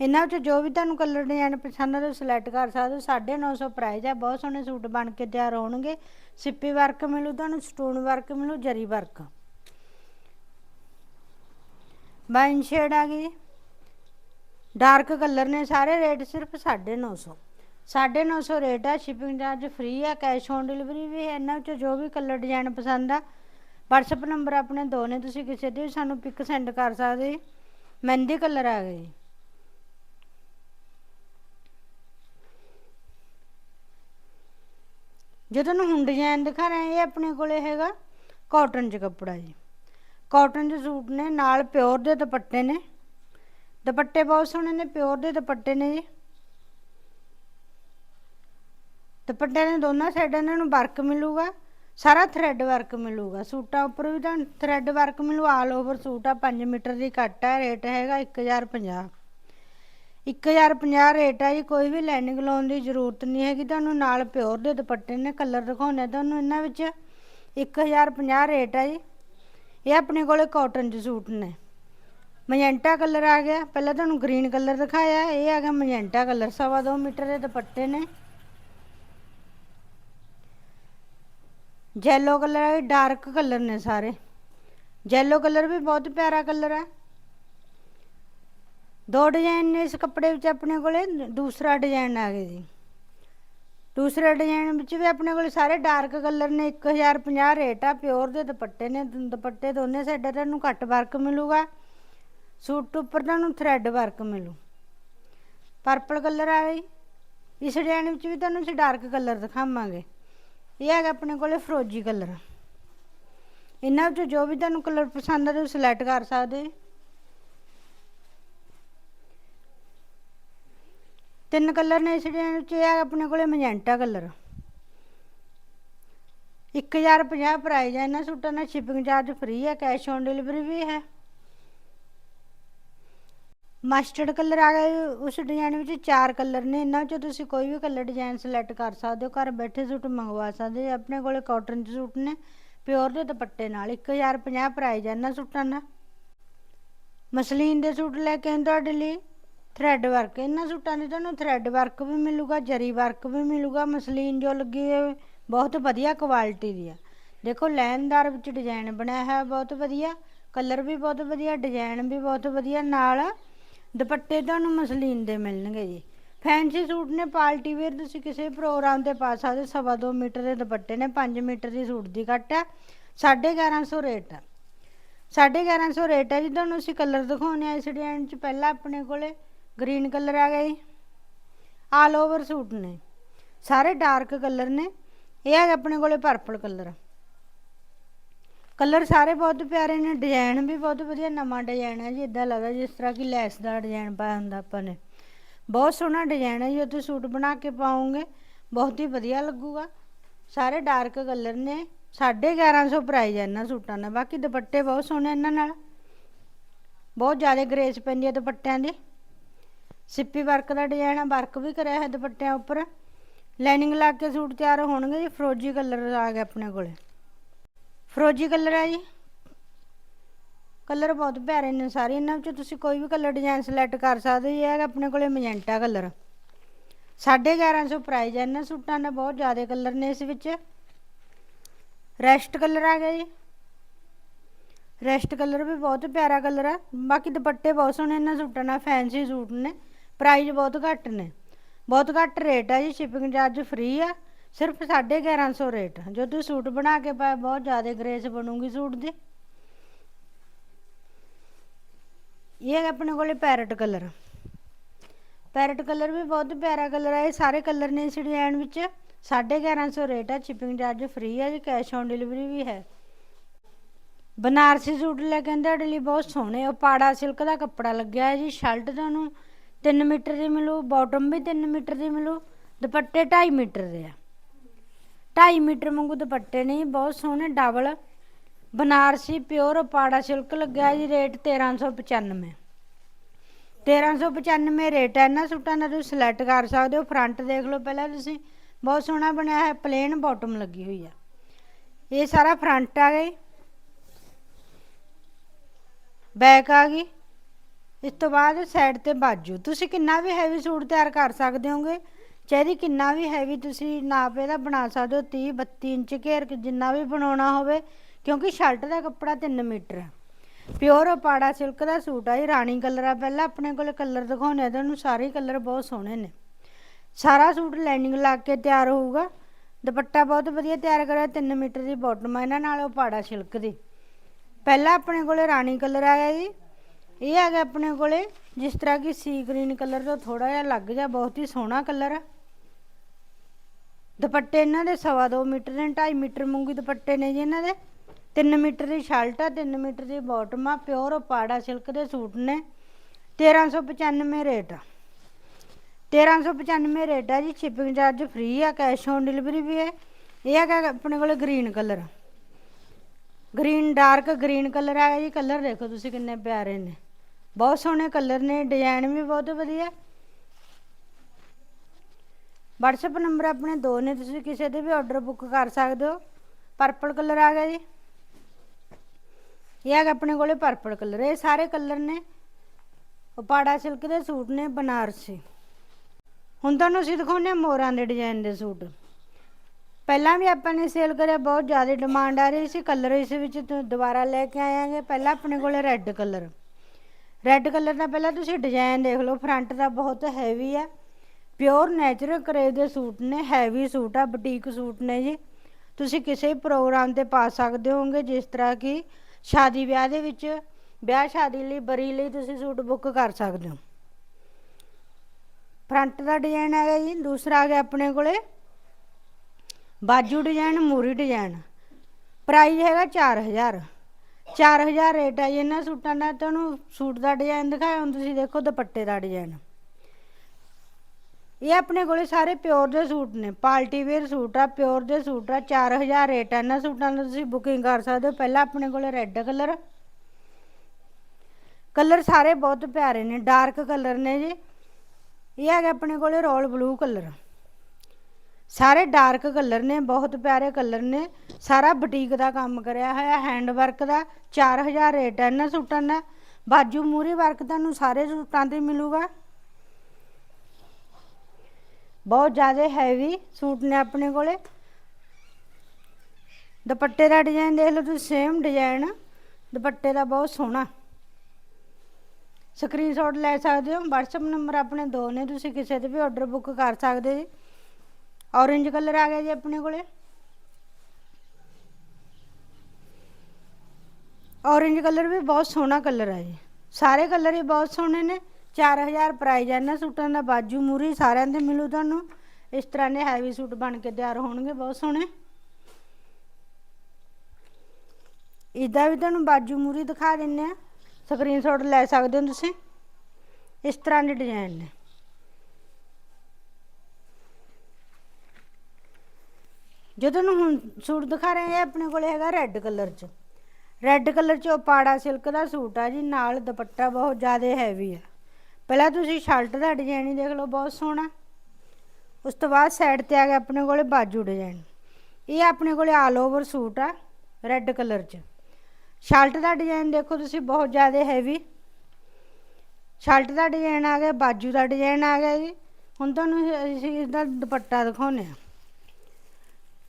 ਇਹਨਾਂ ਵਿੱਚ ਜੋ ਵੀ ਤੁਹਾਨੂੰ ਕਲਰ ਡਿਜ਼ਾਈਨ ਪਸੰਦ ਆ ਸਿਲੈਕਟ ਕਰ ਸਕਦੇ ਹੋ 950 ਪ੍ਰਾਈਸ ਹੈ ਬਹੁਤ ਸੋਹਣੇ ਸੂਟ ਬਣ ਕੇ ਤਿਆਰ ਹੋਣਗੇ ਸਿੱਪੀ ਵਰਕ ਮਿਲੂ ਤੁਹਾਨੂੰ ਸਟੋਨ ਵਰਕ ਮਿਲੂ ਜਰੀ ਵਰਕ ਵਾਈਨ ਸ਼ੇਡ ਆ ਗਈ ਡਾਰਕ ਕਲਰ ਨੇ ਸਾਰੇ ਰੇਟ ਸਿਰਫ 950 950 ਰੇਟ ਆ ਸ਼ਿਪਿੰਗ ਚਾਰਜ ਫ੍ਰੀ ਆ ਕੈਸ਼ ਔਨ ਡਿਲੀਵਰੀ ਵੀ ਹੈ, ਇਹਨਾਂ ਵਿੱਚੋਂ ਜੋ ਵੀ ਕਲਰ ਡਿਜ਼ਾਈਨ ਪਸੰਦ ਆ। WhatsApp ਨੰਬਰ ਆਪਣੇ ਦੋ ਨੇ, ਤੁਸੀਂ ਕਿਸੇ ਦੇ ਵੀ ਸਾਨੂੰ ਪਿਕ ਸੈਂਡ ਕਰ ਸਕਦੇ ਜੀ। ਮਹਿੰਦੀ ਕਲਰ ਆ ਗਈ ਜੇ। ਤੁਹਾਨੂੰ ਹੁਣ ਡਿਜ਼ਾਈਨ ਦਿਖਾ ਰਹੇ ਇਹ ਆਪਣੇ ਕੋਲੇ ਹੈਗਾ ਕਾਟਨ 'ਚ ਕੱਪੜਾ ਜੀ। ਕਾਟਨ 'ਚ ਸੂਟ ਨੇ, ਨਾਲ ਪਿਓਰ ਦੇ ਦੁਪੱਟੇ ਨੇ। ਦੁਪੱਟੇ ਬਹੁਤ ਸੋਹਣੇ ਨੇ, ਪਿਓਰ ਦੇ ਦੁਪੱਟੇ ਨੇ ਜੀ। ਦੁਪੱਟਿਆਂ ਨੇ ਦੋਨਾਂ ਸਾਈਡਾਂ ਇਹਨਾਂ ਨੂੰ ਵਰਕ ਮਿਲੂਗਾ, ਸਾਰਾ ਥ੍ਰੈਡ ਵਰਕ ਮਿਲੂਗਾ। ਸੂਟਾਂ ਉੱਪਰ ਵੀ ਤੁਹਾਨੂੰ ਥਰੈਡ ਵਰਕ ਮਿਲੂ ਆਲ ਓਵਰ ਸੂਟ ਆ 5 ਮੀਟਰ ਦੀ ਕੱਟ ਆ, ਰੇਟ ਹੈਗਾ 1050 1050 ਰੇਟ ਆ ਜੀ, ਕੋਈ ਵੀ ਲਾਈਨਿੰਗ ਲਾਉਣ ਦੀ ਜ਼ਰੂਰਤ ਨਹੀਂ ਹੈਗੀ। ਤੁਹਾਨੂੰ ਨਾਲ ਪਿਓਰ ਦੇ ਦੁਪੱਟੇ ਨੇ ਕਲਰ ਦਿਖਾਉਣੇ ਤੁਹਾਨੂੰ ਇਹਨਾਂ ਵਿੱਚ। 1050 ਰੇਟ ਆ ਜੀ। ਇਹ ਆਪਣੇ ਕੋਲੇ ਕਾਟਨ ਦੇ ਸੂਟ ਨੇ। ਮਜੈਂਟਾ ਕਲਰ ਆ ਗਿਆ। ਪਹਿਲਾਂ ਤੁਹਾਨੂੰ ਗ੍ਰੀਨ ਕਲਰ ਦਿਖਾਇਆ, ਇਹ ਆ ਗਿਆ ਮਜੈਂਟਾ ਕਲਰ, ਸਵਾ ਦੋ ਮੀਟਰ ਦੇ ਦੁਪੱਟੇ ਨੇ। ਜੈਲੋ ਕਲਰ ਹੈ ਡਾਰਕ ਕਲਰ ਨੇ ਸਾਰੇ। ਜੈਲੋ ਕਲਰ ਵੀ ਬਹੁਤ ਪਿਆਰਾ ਕਲਰ ਹੈ ਦੋ ਡਿਜ਼ਾਈਨ ਨੇ ਇਸ ਕੱਪੜੇ ਵਿੱਚ ਆਪਣੇ ਕੋਲੇ, ਦੂਸਰਾ ਡਿਜ਼ਾਈਨ ਆ ਗਿਆ ਜੀ। ਦੂਸਰੇ ਡਿਜ਼ਾਈਨ ਵਿੱਚ ਵੀ ਆਪਣੇ ਕੋਲ ਸਾਰੇ ਡਾਰਕ ਕਲਰ ਨੇ 1050 ਰੇਟ ਆ, ਪਿਓਰ ਦੇ ਦੁਪੱਟੇ ਨੇ, ਦੁਪੱਟੇ ਦੋਨੇ ਸਾਈਡਾਂ ਤੁਹਾਨੂੰ ਘੱਟ ਵਰਕ ਮਿਲੂਗਾ। ਸੂਟ ਉੱਪਰ ਤੁਹਾਨੂੰ ਥਰੈਡ ਵਰਕ ਮਿਲੂ। ਪਰਪਲ ਕਲਰ ਆ ਗਈ ਇਸ ਡਿਜ਼ਾਈਨ ਵਿੱਚ ਵੀ ਤੁਹਾਨੂੰ ਅਸੀਂ ਡਾਰਕ ਕਲਰ ਦਿਖਾਵਾਂਗੇ। ਇਹ ਹੈਗਾ ਆਪਣੇ ਕੋਲੇ ਫਰੋਜੀ ਕਲਰ ਇਹਨਾਂ ਵਿੱਚੋਂ ਜੋ ਵੀ ਤੁਹਾਨੂੰ ਕਲਰ ਪਸੰਦ ਆ ਤੁਸੀਂ ਸਿਲੈਕਟ ਕਰ ਸਕਦੇ ਤਿੰਨ ਕਲਰ ਨੇ ਇਸ ਡਿਜ਼ਾਈਨ ਵਿੱਚ, ਇਹ ਹੈਗਾ ਆਪਣੇ ਕੋਲੇ ਮੈਜੈਂਟਾ ਕਲਰ 1050 ਪ੍ਰਾਈਸ ਹੈ ਇਹਨਾਂ ਸੂਟਾਂ ਦਾ ਸ਼ਿਪਿੰਗ ਚਾਰਜ ਫ੍ਰੀ ਹੈ ਕੈਸ਼ ਔਨ ਡਿਲੀਵਰੀ ਵੀ ਹੈ। ਮਸਟਰਡ ਕਲਰ ਆ ਗਿਆ, ਉਸ ਡਿਜ਼ਾਈਨ ਵਿੱਚ ਚਾਰ ਕਲਰ ਨੇ, ਇਹਨਾਂ ਵਿੱਚੋਂ ਤੁਸੀਂ ਕੋਈ ਵੀ ਕਲਰ ਡਿਜ਼ਾਈਨ ਸਿਲੈਕਟ ਕਰ ਸਕਦੇ ਹੋ, ਘਰ ਬੈਠੇ ਸੂਟ ਮੰਗਵਾ ਸਕਦੇ ਆਪਣੇ ਕੋਲੇ ਕਾਟਨ ਦੇ ਸੂਟ ਨੇ ਪਿਓਰ ਦੇ ਦੁਪੱਟੇ ਨਾਲ 1050 ਪ੍ਰਾਈਸ ਹੈ ਇਹਨਾਂ ਸੂਟਾਂ ਦਾ। ਮਸਲੀਨ ਦੇ ਸੂਟ ਲੈ ਕੇ ਤੁਹਾਡੇ ਲਈ ਥਰੈਡ ਵਰਕ ਇਹਨਾਂ ਸੂਟਾਂ ਦੇ ਤੁਹਾਨੂੰ ਥਰੈਡ ਵਰਕ ਵੀ ਮਿਲੂਗਾ, ਜਰੀ ਵਰਕ ਵੀ ਮਿਲੂਗਾ ਮਸਲੀਨ ਜੋ ਲੱਗੀ ਹੋਈ ਬਹੁਤ ਵਧੀਆ ਕੁਆਲਿਟੀ ਦੀ ਆ। ਦੇਖੋ ਲੈਨਦਾਰ ਵਿੱਚ ਡਿਜ਼ਾਈਨ ਬਣਿਆ ਹੈ ਬਹੁਤ ਵਧੀਆ ਕਲਰ ਵੀ ਬਹੁਤ ਵਧੀਆ ਡਿਜ਼ਾਈਨ ਵੀ ਬਹੁਤ ਵਧੀਆ, ਨਾਲ ਦੁਪੱਟੇ ਤੁਹਾਨੂੰ ਮਸਲੀਨ ਦੇ ਮਿਲਣਗੇ ਜੀ। ਫੈਂਸੀ ਸੂਟ ਨੇ, ਪਾਰਟੀ ਵੇਅਰ ਤੁਸੀਂ ਕਿਸੇ ਪ੍ਰੋਗਰਾਮ ਤੇ ਪਾ ਸਕਦੇ, ਸਵਾ ਦੋ ਮੀਟਰ ਦੇ ਦੁਪੱਟੇ ਨੇ 5 ਮੀਟਰ ਦੀ ਸੂਟ ਦੀ ਕੱਟ ਆ 1150 ਰੇਟ ਆ 1150 ਰੇਟ ਹੈ ਜੀ, ਤੁਹਾਨੂੰ ਅਸੀਂ ਕਲਰ ਦਿਖਾਉਣੇ ਆ ਇਸ ਡਿਜ਼ਾਈਨ ਚ, ਪਹਿਲਾਂ ਆਪਣੇ ਕੋਲੇ ਗ੍ਰੀਨ ਕਲਰ ਆ ਗਿਆ ਜੀ ਆਲ ਓਵਰ ਸੂਟ ਨੇ, ਸਾਰੇ ਡਾਰਕ ਕਲਰ ਨੇ, ਇਹ ਹੈਗਾ ਆਪਣੇ ਕੋਲੇ ਪਰਪਲ ਕਲਰ। ਕਲਰ ਸਾਰੇ ਬਹੁਤ ਪਿਆਰੇ ਨੇ ਡਿਜ਼ਾਈਨ ਵੀ ਬਹੁਤ ਵਧੀਆ, ਨਵਾਂ ਡਿਜ਼ਾਈਨ ਹੈ ਜੀ ਇਦਾਂ ਲੱਗਦਾ ਜਿਸ ਤਰ੍ਹਾਂ ਕਿ ਲੈਸ ਦਾ ਡਿਜ਼ਾਈਨ ਪਾਇਆ ਹੁੰਦਾ ਆਪਾਂ ਨੇ। ਬਹੁਤ ਸੋਹਣਾ ਡਿਜ਼ਾਈਨ ਹੈ ਜੀ ਤੁਸੀਂ ਸੂਟ ਬਣਾ ਕੇ ਪਾਉਂਗੇ ਬਹੁਤ ਹੀ ਵਧੀਆ ਲੱਗੂਗਾ। ਸਾਰੇ ਡਾਰਕ ਕਲਰ ਨੇ 1150 ਪ੍ਰਾਈਸ ਹੈ ਇਹਨਾਂ ਸੂਟਾਂ ਦਾ, ਬਾਕੀ ਦੁਪੱਟੇ ਬਹੁਤ ਸੋਹਣੇ ਇਹਨਾਂ ਨਾਲ। ਬਹੁਤ ਜ਼ਿਆਦਾ ਗ੍ਰੇਸ ਪੈਂਦੀ ਹੈ ਦੁਪੱਟਿਆਂ ਦੀ। ਸਿੱਪੀ ਵਰਕ ਦਾ ਡਿਜ਼ਾਈਨ ਆ ਵਰਕ ਵੀ ਕਰਿਆ ਹੈ ਦੁਪੱਟਿਆਂ ਉੱਪਰ। ਲਾਈਨਿੰਗ ਲਾ ਕੇ ਸੂਟ ਤਿਆਰ ਹੋਣਗੇ ਜੀ, ਫਰੋਜੀ ਕਲਰ ਆ ਗਿਆ ਆਪਣੇ ਕੋਲੇ। ਫਰੋਜੀ ਕਲਰ ਹੈ ਜੀ। ਕਲਰ ਬਹੁਤ ਪਿਆਰੇ ਨੇ ਸਾਰੇ, ਇਹਨਾਂ ਵਿੱਚੋਂ ਤੁਸੀਂ ਕੋਈ ਵੀ ਕਲਰ ਡਿਜ਼ਾਈਨ ਸਿਲੈਕਟ ਕਰ ਸਕਦੇ ਹੋ। ਇਹ ਹੈਗਾ ਆਪਣੇ ਕੋਲੇ ਮੈਜੈਂਟਾ ਕਲਰ। 1150 ਪ੍ਰਾਈਸ ਹੈ ਇਹਨਾਂ ਸੂਟਾਂ ਦਾ ਬਹੁਤ ਜ਼ਿਆਦਾ ਕਲਰ ਨੇ ਇਸ ਵਿੱਚ। ਰੈਸਟ ਕਲਰ ਆ ਗਿਆ ਜੀ। ਰੈਸਟ ਕਲਰ ਵੀ ਬਹੁਤ ਪਿਆਰਾ ਕਲਰ ਆ। ਬਾਕੀ ਦੁਪੱਟੇ ਬਹੁਤ ਸੋਹਣੇ, ਇਹਨਾਂ ਸੂਟਾਂ ਨਾਲ ਫੈਂਸੀ ਸੂਟ ਨੇ। ਪ੍ਰਾਈਸ ਬਹੁਤ ਘੱਟ ਨੇ। ਬਹੁਤ ਘੱਟ ਰੇਟ ਆ ਜੀ ਸ਼ਿਪਿੰਗ ਚਾਰਜ ਫ੍ਰੀ ਆ। ਸਿਰਫ 1150 ਰੇਟ। ਆ। ਜੋ ਤੁਸੀਂ ਸੂਟ ਬਣਾ ਕੇ ਪਾਏ ਬਹੁਤ ਜ਼ਿਆਦਾ ਗ੍ਰੇਸ ਬਣੂਗੀ ਸੂਟ ਦੀ। ਇਹ ਹੈ ਆਪਣੇ ਕੋਲੇ ਪੈਰਟ ਕਲਰ ਪੈਰਟ ਕਲਰ ਵੀ ਬਹੁਤ ਪਿਆਰਾ ਕਲਰ ਹੈ ਇਹ ਸਾਰੇ ਕਲਰ ਨੇ ਇਸ ਡਿਜ਼ਾਈਨ ਵਿੱਚ। 1150 ਰੇਟ ਹੈ ਸ਼ਿਪਿੰਗ ਚਾਰਜ ਫ੍ਰੀ ਹੈ ਜੀ ਕੈਸ਼ ਔਨ ਡਿਲੀਵਰੀ ਵੀ ਹੈ। ਬਨਾਰਸੀ ਸੂਟ ਲੈ ਕੇ ਆਂਦੇ ਤੁਹਾਡੇ ਲਈ ਬਹੁਤ ਸੋਹਣੇ ਉਹ ਪਾੜਾ ਸਿਲਕ ਦਾ ਕੱਪੜਾ ਲੱਗਿਆ ਹੈ ਜੀ ਸ਼ਰਟ ਤੁਹਾਨੂੰ 3 ਮੀਟਰ ਦੀ ਮਿਲੂ ਬਾਟਮ ਵੀ 3 ਮੀਟਰ ਦੀ ਮਿਲੂ, ਦੁਪੱਟੇ 2.5 ਮੀਟਰ ਦੇ ਆ। 2.5 ਮੀਟਰ ਵਾਂਗੂ ਦੁਪੱਟੇ ਨੇ ਬਹੁਤ ਸੋਹਣੇ, ਡਬਲ। ਬਨਾਰਸੀ ਪਿਓਰ ਪਾੜਾ ਸਿਲਕ ਲੱਗਿਆ ਜੀ, ਰੇਟ 1395 1395 ਰੇਟ ਹੈ, ਇਹਨਾਂ ਸੂਟਾਂ ਦਾ ਤੁਸੀਂ ਸਿਲੈਕਟ ਕਰ ਸਕਦੇ ਹੋ, ਫਰੰਟ ਦੇਖ ਲਓ ਪਹਿਲਾਂ ਤੁਸੀਂ, ਬਹੁਤ ਸੋਹਣਾ ਬਣਿਆ ਹੈ ਪਲੇਨ ਬਾਟਮ ਲੱਗੀ ਹੋਈ ਆ। ਇਹ ਸਾਰਾ ਫਰੰਟ ਆ ਗਈ ਬੈਕ ਆ ਗਈ। ਇਸ ਤੋਂ ਬਾਅਦ ਸਾਈਡ ਤੇ ਬਾਜੂ। ਤੁਸੀਂ ਕਿੰਨਾ ਵੀ ਹੈਵੀ ਸੂਟ ਤਿਆਰ ਕਰ ਸਕਦੇ ਹੋਗੇ ਚਾਹੇ ਕਿੰਨਾ ਵੀ ਹੈਵੀ ਤੁਸੀਂ ਨਾਪ ਇਹਦਾ ਬਣਾ ਸਕਦੇ ਹੋ 30 32 ਇੰਚ ਘੇਰ ਕੇ ਜਿੰਨਾ ਵੀ ਬਣਾਉਣਾ ਹੋਵੇ, ਕਿਉਂਕਿ ਸ਼ਰਟ ਦਾ ਕੱਪੜਾ 3 ਮੀਟਰ ਹੈ। ਪਿਓਰ ਪਾੜਾ ਸਿਲਕ ਦਾ ਸੂਟ ਆ, ਇਹ ਰਾਣੀ ਕਲਰ ਆ, ਪਹਿਲਾਂ ਆਪਣੇ ਕੋਲ ਕਲਰ ਦਿਖਾਉਣੇ ਆ ਤੁਹਾਨੂੰ ਸਾਰੇ ਕਲਰ ਬਹੁਤ ਸੋਹਣੇ ਨੇ। ਸਾਰਾ ਸੂਟ ਲਾਈਨਿੰਗ ਲਾ ਕੇ ਤਿਆਰ ਹੋਊਗਾ। ਦੁਪੱਟਾ ਬਹੁਤ ਵਧੀਆ ਤਿਆਰ ਕਰਿਆ 3 ਮੀਟਰ ਦੀ ਬਾਟਮ ਆ ਇਹਨਾਂ ਨਾਲ ਉਹ ਪਾੜਾ ਸਿਲਕ ਦੀ। ਪਹਿਲਾਂ ਆਪਣੇ ਕੋਲੇ ਰਾਣੀ ਕਲਰ ਆਇਆ ਜੀ। ਇਹ ਹੈਗਾ ਆਪਣੇ ਕੋਲੇ, ਜਿਸ ਤਰ੍ਹਾਂ ਕਿ ਸੀ ਗ੍ਰੀਨ ਕਲਰ ਤੋਂ ਥੋੜਾ ਜਿਹਾ ਲੱਗ ਜਾ ਬਹੁਤ ਹੀ ਸੋਹਣਾ ਕਲਰ ਆ। ਦੁਪੱਟੇ ਇਹਨਾਂ ਦੇ ਸਵਾ ਦੋ ਮੀਟਰ ਨੇ 2.5 ਮੀਟਰ ਮੂੰਗੀ ਦੁਪੱਟੇ ਨੇ ਜੀ ਇਹਨਾਂ ਦੇ। 3 ਮੀਟਰ ਦੀ ਸ਼ਰਟ ਆ 3 ਮੀਟਰ ਦੀ ਬਾਟਮ ਆ ਪਿਓਰ ਪਾੜਾ ਸਿਲਕ ਦੇ ਸੂਟ ਨੇ। 1395 ਰੇਟ ਆ। 1395 ਰੇਟ ਆ ਜੀ ਸ਼ਿਪਿੰਗ ਚਾਰਜ ਫ੍ਰੀ ਆ ਕੈਸ਼ ਔਨ ਡਿਲੀਵਰੀ ਵੀ ਹੈ। ਇਹ ਹੈਗਾ ਆਪਣੇ ਕੋਲ green colour green dark green colour ਆ ਜੀ ਕਲਰ ਦੇਖੋ ਤੁਸੀਂ ਕਿੰਨੇ ਪਿਆਰੇ ਨੇ। ਬਹੁਤ ਸੋਹਣੇ ਕਲਰ ਨੇ ਡਿਜ਼ਾਈਨ ਵੀ ਬਹੁਤ ਵਧੀਆ। WhatsApp ਨੰਬਰ ਆਪਣੇ ਦੋ ਨੇ, ਤੁਸੀਂ ਕਿਸੇ ਦੇ ਵੀ ਆਰਡਰ ਬੁੱਕ ਕਰ ਸਕਦੇ ਹੋ। ਪਰਪਲ ਕਲਰ ਆ ਗਿਆ ਜੀ। ਇਹ ਹੈਗਾ ਆਪਣੇ ਕੋਲੇ ਪਰਪਲ ਕਲਰ ਇਹ ਸਾਰੇ ਕਲਰ ਨੇ। ਉਪਾੜਾ ਸਿਲਕ ਦੇ ਸੂਟ ਨੇ, ਬਨਾਰਸੀ। ਹੁਣ ਤੁਹਾਨੂੰ ਅਸੀਂ ਦਿਖਾਉਂਦੇ ਹਾਂ ਮੋਰਾਂ ਦੇ ਡਿਜ਼ਾਈਨ ਦੇ ਸੂਟ। ਪਹਿਲਾਂ ਵੀ ਆਪਾਂ ਨੇ ਸੇਲ ਕਰਿਆ, ਬਹੁਤ ਜ਼ਿਆਦਾ ਡਿਮਾਂਡ ਆ ਰਹੀ ਸੀ। ਕਲਰ ਇਸ ਵਿੱਚ ਦੁਬਾਰਾ ਲੈ ਕੇ ਆਇਆਂਗੇ। ਪਹਿਲਾਂ ਆਪਣੇ ਕੋਲੇ ਰੈੱਡ ਕਲਰ ਰੈੱਡ ਕਲਰ ਦਾ ਪਹਿਲਾਂ ਤੁਸੀਂ ਡਿਜ਼ਾਈਨ ਦੇਖ ਲਓ ਫਰੰਟ ਦਾ ਬਹੁਤ ਹੈਵੀ ਆ। ਪਿਓਰ ਨੈਚੁਰਲ ਕਰੇ ਦੇ ਸੂਟ ਨੇ ਹੈਵੀ ਸੂਟ ਆ ਬੁਟੀਕ ਸੂਟ ਨੇ ਜੀ। ਤੁਸੀਂ ਕਿਸੇ ਵੀ ਪ੍ਰੋਗਰਾਮ ਤੇ ਪਾ ਸਕਦੇ ਹੋਗੇ ਜਿਸ ਤਰ੍ਹਾਂ ਕਿ ਸ਼ਾਦੀ ਵਿਆਹ ਦੇ ਵਿੱਚ, ਵਿਆਹ ਸ਼ਾਦੀ ਲਈ, ਬਰੀ ਲਈ ਤੁਸੀਂ ਸੂਟ ਬੁੱਕ ਕਰ ਸਕਦੇ ਹੋ। ਫਰੰਟ ਦਾ ਡਿਜ਼ਾਈਨ ਹੈਗਾ ਜੀ, ਦੂਸਰਾ ਆ ਗਿਆ ਆਪਣੇ ਕੋਲੇ। ਬਾਜੂ ਡਿਜ਼ਾਈਨ ਮੂਰੀ ਡਿਜ਼ਾਈਨ ਪ੍ਰਾਈਸ ਹੈਗਾ 4000 4000 ਰੇਟ ਹੈ ਜੀ ਇਹਨਾਂ ਸੂਟਾਂ ਦਾ। ਤੁਹਾਨੂੰ ਸੂਟ ਦਾ ਡਿਜ਼ਾਈਨ ਦਿਖਾਇਆ, ਹੁਣ ਤੁਸੀਂ ਦੇਖੋ ਦੁਪੱਟੇ ਦਾ ਡਿਜ਼ਾਈਨ ਇਹ ਆਪਣੇ ਕੋਲੇ ਸਾਰੇ ਪਿਓਰ ਦੇ ਸੂਟ ਨੇ। ਪਾਰਟੀ ਵੇਅਰ ਸੂਟ ਆ, ਪਿਓਰ ਦੇ ਸੂਟ ਆ 4000 ਰੇਟ ਆ। ਇਹਨਾਂ ਸੂਟਾਂ ਦਾ ਤੁਸੀਂ ਬੁਕਿੰਗ ਕਰ ਸਕਦੇ ਹੋ। ਪਹਿਲਾਂ ਆਪਣੇ ਕੋਲੇ ਰੈੱਡ ਕਲਰ। ਕਲਰ ਸਾਰੇ ਬਹੁਤ ਪਿਆਰੇ ਨੇ, ਡਾਰਕ ਕਲਰ ਨੇ ਜੀ। ਇਹ ਹੈਗਾ ਆਪਣੇ ਕੋਲੇ ਰੋਲ ਬਲੂ ਕਲਰ। ਸਾਰੇ ਡਾਰਕ ਕਲਰ ਨੇ, ਬਹੁਤ ਪਿਆਰੇ ਕਲਰ ਨੇ। ਸਾਰਾ ਬੁਟੀਕ ਦਾ ਕੰਮ ਕਰਿਆ ਹੋਇਆ ਹੈਂਡ ਵਰਕ ਦਾ 4000 ਰੇਟ ਹੈ ਇਹਨਾਂ ਸੂਟਾਂ ਦਾ। ਬਾਜੂ ਮੂਰੀ ਵਰਕ ਤੁਹਾਨੂੰ ਸਾਰੇ ਸੂਟਾਂ ਤੇ ਮਿਲੂਗਾ। ਬਹੁਤ ਜ਼ਿਆਦਾ ਹੈਵੀ ਸੂਟ ਨੇ ਆਪਣੇ ਕੋਲੇ। ਦੁਪੱਟੇ ਦਾ ਡਿਜ਼ਾਈਨ ਦੇਖ ਲਓ ਤੁਸੀਂ ਸੇਮ ਡਿਜ਼ਾਈਨ ਦੁਪੱਟੇ ਦਾ ਬਹੁਤ ਸੋਹਣਾ। ਸਕਰੀਨਸ਼ਾਟ ਲੈ ਸਕਦੇ ਹੋ, WhatsApp ਨੰਬਰ ਆਪਣੇ ਦੋ ਨੇ, ਤੁਸੀਂ ਕਿਸੇ ਤੇ ਵੀ ਆਰਡਰ ਬੁੱਕ ਕਰ ਸਕਦੇ ਜੀ। ਔਰੇਂਜ ਕਲਰ ਆ ਗਿਆ ਜੀ ਆਪਣੇ ਕੋਲੇ। ਔਰੇਂਜ ਕਲਰ ਵੀ ਬਹੁਤ ਸੋਹਣਾ ਕਲਰ ਹੈ ਜੀ। ਸਾਰੇ ਕਲਰ ਹੀ ਬਹੁਤ ਸੋਹਣੇ ਨੇ। 4000 ਪ੍ਰਾਈਸ ਹੈ ਇਹਨਾਂ ਸੂਟਾਂ ਦਾ, ਬਾਜੂ ਮੂਰੀ ਸਾਰਿਆਂ ਦੇ ਮਿਲੂ ਤੁਹਾਨੂੰ। ਇਸ ਤਰ੍ਹਾਂ ਦੇ ਹੈਵੀ ਸੂਟ ਬਣ ਕੇ ਤਿਆਰ ਹੋਣਗੇ, ਬਹੁਤ ਸੋਹਣੇ। ਇਹਦਾ ਵੀ ਤੁਹਾਨੂੰ ਬਾਜੂ ਮੂਰੀ ਦਿਖਾ ਦਿੰਨੇ ਆ। ਸਕਰੀਨਸ਼ਾਟ ਲੈ ਸਕਦੇ ਹੋ ਤੁਸੀਂ। ਇਸ ਤਰ੍ਹਾਂ ਦੇ ਡਿਜ਼ਾਈਨ ਨੇ। ਜੋ ਤੁਹਾਨੂੰ ਹੁਣ ਸੂਟ ਦਿਖਾ ਰਹੇ ਆ ਆਪਣੇ ਕੋਲੇ ਹੈਗਾ ਰੈੱਡ ਕਲਰ 'ਚ। ਰੈੱਡ ਕਲਰ 'ਚ ਉਹ ਪਾੜਾ ਸਿਲਕ ਦਾ ਸੂਟ ਆ ਜੀ, ਨਾਲ ਦੁਪੱਟਾ ਬਹੁਤ ਜ਼ਿਆਦਾ ਹੈਵੀ ਆ। ਪਹਿਲਾਂ ਤੁਸੀਂ ਸ਼ਰਟ ਦਾ ਡਿਜ਼ਾਈਨ ਹੀ ਦੇਖ ਲਓ, ਬਹੁਤ ਸੋਹਣਾ। ਉਸ ਤੋਂ ਬਾਅਦ ਸਾਈਡ ਤੇ ਆ ਗਿਆ ਆਪਣੇ ਕੋਲੇ ਬਾਜੂ ਡਿਜ਼ਾਈਨ ਇਹ ਆਪਣੇ ਕੋਲੇ ਆਲ ਓਵਰ ਸੂਟ ਆ ਰੈੱਡ ਕਲਰ 'ਚ। ਸ਼ਰਟ ਦਾ ਡਿਜ਼ਾਈਨ ਦੇਖੋ ਤੁਸੀਂ, ਬਹੁਤ ਜ਼ਿਆਦਾ ਹੈਵੀ ਸ਼ਰਟ ਦਾ ਡਿਜ਼ਾਈਨ ਆ ਗਿਆ, ਬਾਜੂ ਦਾ ਡਿਜ਼ਾਈਨ ਆ ਗਿਆ ਜੀ। ਹੁਣ ਤੁਹਾਨੂੰ ਅਸੀਂ ਇਸ ਦਾ ਦੁਪੱਟਾ ਦਿਖਾਉਂਦੇ ਆ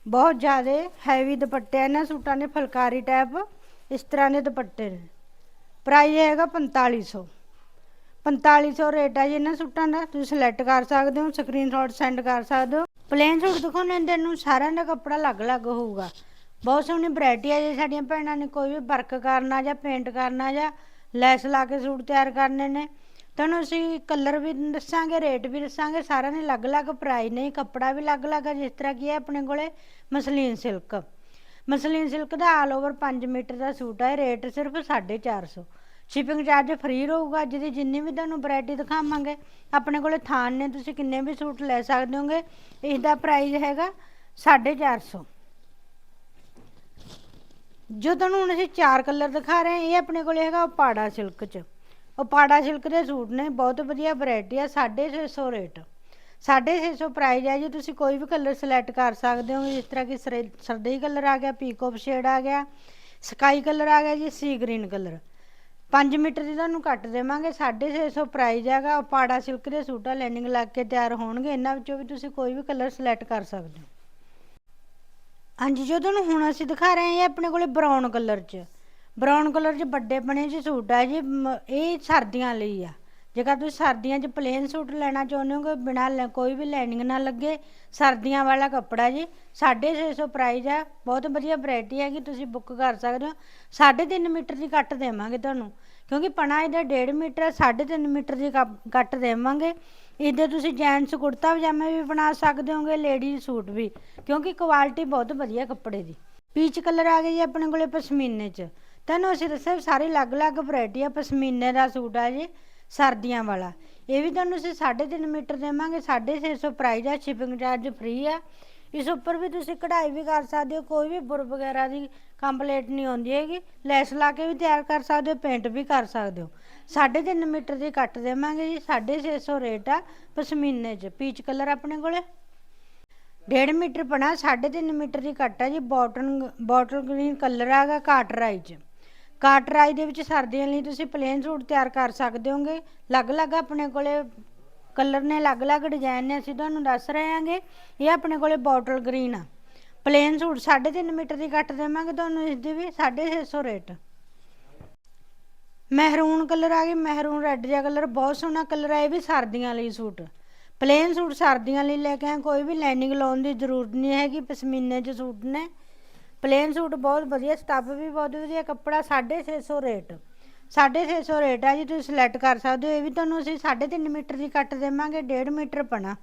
ਬਹੁਤ ਜ਼ਿਆਦਾ ਹੈਵੀ ਦੁਪੱਟੇ ਆ। ਇਹਨਾਂ ਸੂਟਾਂ ਦੇ ਫੁਲਕਾਰੀ ਟਾਈਪ ਇਸ ਤਰ੍ਹਾਂ ਦੇ ਦੁਪੱਟੇ ਨੇ। ਪ੍ਰਾਈਸ ਹੈਗਾ 4500 4500 ਰੇਟ ਆ ਜੀ ਇਹਨਾਂ ਸੂਟਾਂ ਦਾ। ਤੁਸੀਂ ਸਿਲੈਕਟ ਕਰ ਸਕਦੇ ਹੋ ਸਕਰੀਨਸ਼ਾਟ ਸੈਂਡ ਕਰ ਸਕਦੇ ਹੋ। ਪਲੇਨ ਸੂਟ ਦਿਖਾਉਣੇ ਤੈਨੂੰ ਸਾਰਿਆਂ ਦਾ ਕੱਪੜਾ ਅਲੱਗ-ਅਲੱਗ ਹੋਊਗਾ। ਬਹੁਤ ਸੋਹਣੀ ਵੈਰਾਈਟੀ ਆ ਜੀ ਸਾਡੀਆਂ ਭੈਣਾਂ ਨੇ, ਕੋਈ ਵੀ ਵਰਕ ਕਰਨਾ ਜਾਂ ਪੇਂਟ ਕਰਨਾ ਜਾਂ ਲੈਸ ਲਾ ਕੇ ਸੂਟ ਤਿਆਰ ਕਰਨੇ ਨੇ। ਤੁਹਾਨੂੰ ਅਸੀਂ ਕਲਰ ਵੀ ਦੱਸਾਂਗੇ ਰੇਟ ਵੀ ਦੱਸਾਂਗੇ, ਸਾਰਿਆਂ ਦੇ ਅਲੱਗ-ਅਲੱਗ ਪ੍ਰਾਈਸ ਨੇ। ਕੱਪੜਾ ਵੀ ਅਲੱਗ-ਅਲੱਗ ਹੈ ਜਿਸ ਤਰ੍ਹਾਂ ਕੀ ਹੈ ਆਪਣੇ ਕੋਲੇ ਮਸਲੀਨ ਸਿਲਕ ਮਸਲੀਨ ਸਿਲਕ ਦਾ ਆਲ ਓਵਰ 5 ਮੀਟਰ ਦਾ ਸੂਟ ਹੈ ਰੇਟ ਸਿਰਫ 450 ਸ਼ਿਪਿੰਗ ਚਾਰਜ ਫ੍ਰੀ ਰਹੂਗਾ ਦੀ ਜਿੰਨੀ ਵੀ ਤੁਹਾਨੂੰ ਵੈਰਾਈਟੀ ਦਿਖਾਵਾਂਗੇ। ਆਪਣੇ ਕੋਲੇ ਥਾਨ ਨੇ, ਤੁਸੀਂ ਕਿੰਨੇ ਵੀ ਸੂਟ ਲੈ ਸਕਦੇ ਹੋਗੇ। ਇਸ ਦਾ ਪ੍ਰਾਈਸ ਹੈਗਾ 450 ਜੋ ਤੁਹਾਨੂੰ ਹੁਣ ਅਸੀਂ ਚਾਰ ਕਲਰ ਦਿਖਾ ਰਹੇ ਹਾਂ, ਇਹ ਆਪਣੇ ਕੋਲੇ ਹੈਗਾ ਪਾੜਾ ਸਿਲਕ ਚ। ਉਹ ਸਿਲਕ ਦੇ ਸੂਟ ਨੇ, ਬਹੁਤ ਵਧੀਆ ਵੈਰਾਈਟੀ ਆ 650 ਰੇਟ। 650 ਪ੍ਰਾਈਸ ਹੈ ਜੀ, ਤੁਸੀਂ ਕੋਈ ਵੀ ਕਲਰ ਸਿਲੈਕਟ ਕਰ ਸਕਦੇ ਹੋ ਜਿਸ ਤਰ੍ਹਾਂ ਕਿ ਸਰੇ- ਸਰਦਈ ਕਲਰ ਆ ਗਿਆ ਪੀਕੋਪ ਸ਼ੇਡ ਆ ਗਿਆ ਸਕਾਈ ਕਲਰ ਆ ਗਿਆ ਜੀ ਸੀ ਗ੍ਰੀਨ ਕਲਰ 5 ਮੀਟਰ ਦੀ ਤੁਹਾਨੂੰ ਕੱਟ ਦੇਵਾਂਗੇ 650 ਪ੍ਰਾਈਜ਼ ਹੈਗਾ, ਉਹ ਪਾੜਾ ਸਿਲਕ ਦੇ ਸੂਟਾਂ ਲੈਨਿੰਗ ਲੱਗ ਕੇ ਤਿਆਰ ਹੋਣਗੇ, ਇਹਨਾਂ ਵਿੱਚੋਂ ਵੀ ਤੁਸੀਂ ਕੋਈ ਵੀ ਕਲਰ ਸਿਲੈਕਟ ਕਰ ਸਕਦੇ ਹੋ। ਹਾਂਜੀ, ਜੋ ਤੁਹਾਨੂੰ ਹੁਣ ਅਸੀਂ ਦਿਖਾ ਰਹੇ ਹਾਂ ਇਹ ਆਪਣੇ ਕੋਲੇ ਬਰਾਊਨ ਕਲਰ 'ਚ। ਬਰਾਊਨ ਕਲਰ 'ਚ ਵੱਡੇ ਬਣੇ 'ਚ ਸੂਟ ਆ ਜੀ ਇਹ ਸਰਦੀਆਂ ਲਈ ਆ। ਜੇਕਰ ਤੁਸੀਂ ਸਰਦੀਆਂ 'ਚ ਪਲੇਨ ਸੂਟ ਲੈਣਾ ਚਾਹੁੰਦੇ ਹੋ ਕਿ ਬਿਨਾਂ ਲੈ- ਕੋਈ ਵੀ ਲਾਈਨਿੰਗ ਨਾ ਲੱਗੇ, ਸਰਦੀਆਂ ਵਾਲਾ ਕੱਪੜਾ ਜੀ 650 ਪ੍ਰਾਈਸ ਆ, ਬਹੁਤ ਵਧੀਆ ਵੈਰਾਈਟੀ ਹੈਗੀ, ਤੁਸੀਂ ਬੁੱਕ ਕਰ ਸਕਦੇ ਹੋ। 3.5 ਮੀਟਰ ਦੀ ਕੱਟ ਦੇਵਾਂਗੇ ਤੁਹਾਨੂੰ, ਕਿਉਂਕਿ ਪਣਾ ਇਹਦਾ 1.5 ਮੀਟਰ 3.5 ਮੀਟਰ ਦੀ ਕੱਟ ਦੇਵਾਂਗੇ। ਇਹਦੇ ਤੁਸੀਂ ਜੈਂਟਸ ਕੁੜਤਾ ਪਜਾਮੇ ਵੀ ਬਣਾ ਸਕਦੇ ਹੋਗੇ ਲੇਡੀਜ਼ ਸੂਟ ਵੀ, ਕਿਉਂਕਿ ਕੁਆਲਿਟੀ ਬਹੁਤ ਵਧੀਆ ਕੱਪੜੇ ਦੀ। ਪੀਚ ਕਲਰ ਆ ਗਿਆ ਜੀ ਆਪਣੇ ਕੋਲੇ ਪਸ਼ਮੀਨੇ 'ਚ। ਤੁਹਾਨੂੰ ਅਸੀਂ ਦੱਸਿਆ ਸਾਰੇ ਅਲੱਗ-ਅਲੱਗ ਵੈਰਾਈਟੀ ਆ, ਪਸ਼ਮੀਨੇ ਦਾ ਸੂਟ ਆ ਜੀ। ਸਰਦੀਆਂ ਵਾਲਾ। ਇਹ ਵੀ ਤੁਹਾਨੂੰ ਅਸੀਂ 3.5 ਮੀਟਰ ਦੇਵਾਂਗੇ 650 ਪ੍ਰਾਈਸ ਆ ਸ਼ਿਪਿੰਗ ਚਾਰਜ ਫ੍ਰੀ ਆ। ਇਸ ਉੱਪਰ ਵੀ ਤੁਸੀਂ ਕਢਾਈ ਵੀ ਕਰ ਸਕਦੇ ਹੋ, ਕੋਈ ਵੀ ਬੁਰ ਵਗੈਰਾ ਦੀ ਕੰਪਲੀਟ ਨਹੀਂ ਆਉਂਦੀ ਹੈਗੀ। ਲੈਸ ਲਾ ਕੇ ਵੀ ਤਿਆਰ ਕਰ ਸਕਦੇ ਹੋ ਪੇਂਟ ਵੀ ਕਰ ਸਕਦੇ ਹੋ। 3.5 ਮੀਟਰ ਦੀ ਕੱਟ ਦੇਵਾਂਗੇ ਜੀ 650 ਰੇਟ ਆ ਪਸ਼ਮੀਨੇ 'ਚ ਪੀਚ ਕਲਰ ਆਪਣੇ ਕੋਲੇ। 1.5 ਮੀਟਰ ਪਣਾ 3.5 ਮੀਟਰ ਦੀ ਕੱਟ ਆ ਜੀ, ਬੋਟਨ, ਬੋਟਲ ਗ੍ਰੀਨ ਕਲਰ ਆਗਾ ਕਾਟਰਾਈ 'ਚ। ਕਾਟਰਾਈ ਦੇ ਵਿੱਚ ਸਰਦੀਆਂ ਲਈ ਤੁਸੀਂ ਪਲੇਨ ਸੂਟ ਤਿਆਰ ਕਰ ਸਕਦੇ ਹੋਗੇ। ਅਲੱਗ-ਅਲੱਗ ਆਪਣੇ ਕੋਲੇ ਕਲਰ ਨੇ, ਅਲੱਗ-ਅਲੱਗ ਡਿਜ਼ਾਈਨ ਨੇ, ਅਸੀਂ ਤੁਹਾਨੂੰ ਦੱਸ ਰਹੇ ਹਾਂਗੇ, ਇਹ ਆਪਣੇ ਕੋਲੇ ਬੋਟਲ ਗ੍ਰੀਨ ਆ। ਪਲੇਨ ਸੂਟ 3.5 ਮੀਟਰ ਦੀ ਕੱਟ ਦੇਵਾਂਗੇ ਤੁਹਾਨੂੰ ਇਸ ਦੀ ਵੀ 650 ਰੇਟ। ਮਹਿਰੂਨ ਕਲਰ ਆ ਗਿਆ ਮਹਿਰੂਨ ਰੈੱਡ ਜਿਹਾ ਕਲਰ ਬਹੁਤ ਸੋਹਣਾ ਕਲਰ ਆ, ਇਹ ਵੀ ਸਰਦੀਆਂ ਲਈ ਸੂਟ। ਪਲੇਨ ਸੂਟ ਸਰਦੀਆਂ ਲਈ ਲੈ ਕੇ ਆਏ, ਕੋਈ ਵੀ ਲਾਈਨਿੰਗ ਲਾਉਣ ਦੀ ਜ਼ਰੂਰਤ ਨਹੀਂ ਹੈਗੀ ਪਸ਼ਮੀਨੇ 'ਚ ਸੂਟ ਨੇ। ਪਲੇਨ ਸੂਟ ਬਹੁਤ ਵਧੀਆ ਸਟੱਫ ਵੀ ਬਹੁਤ ਵਧੀਆ, ਕੱਪੜਾ 650 ਰੇਟ। 650 ਰੇਟ ਆ ਜੀ, ਤੁਸੀਂ ਸਿਲੈਕਟ ਕਰ ਸਕਦੇ ਹੋ, ਇਹ ਵੀ ਤੁਹਾਨੂੰ ਅਸੀਂ 3.5 ਮੀਟਰ ਦੀ ਕੱਟ ਦੇਵਾਂਗੇ 1.5 ਮੀਟਰ ਪਣਾ।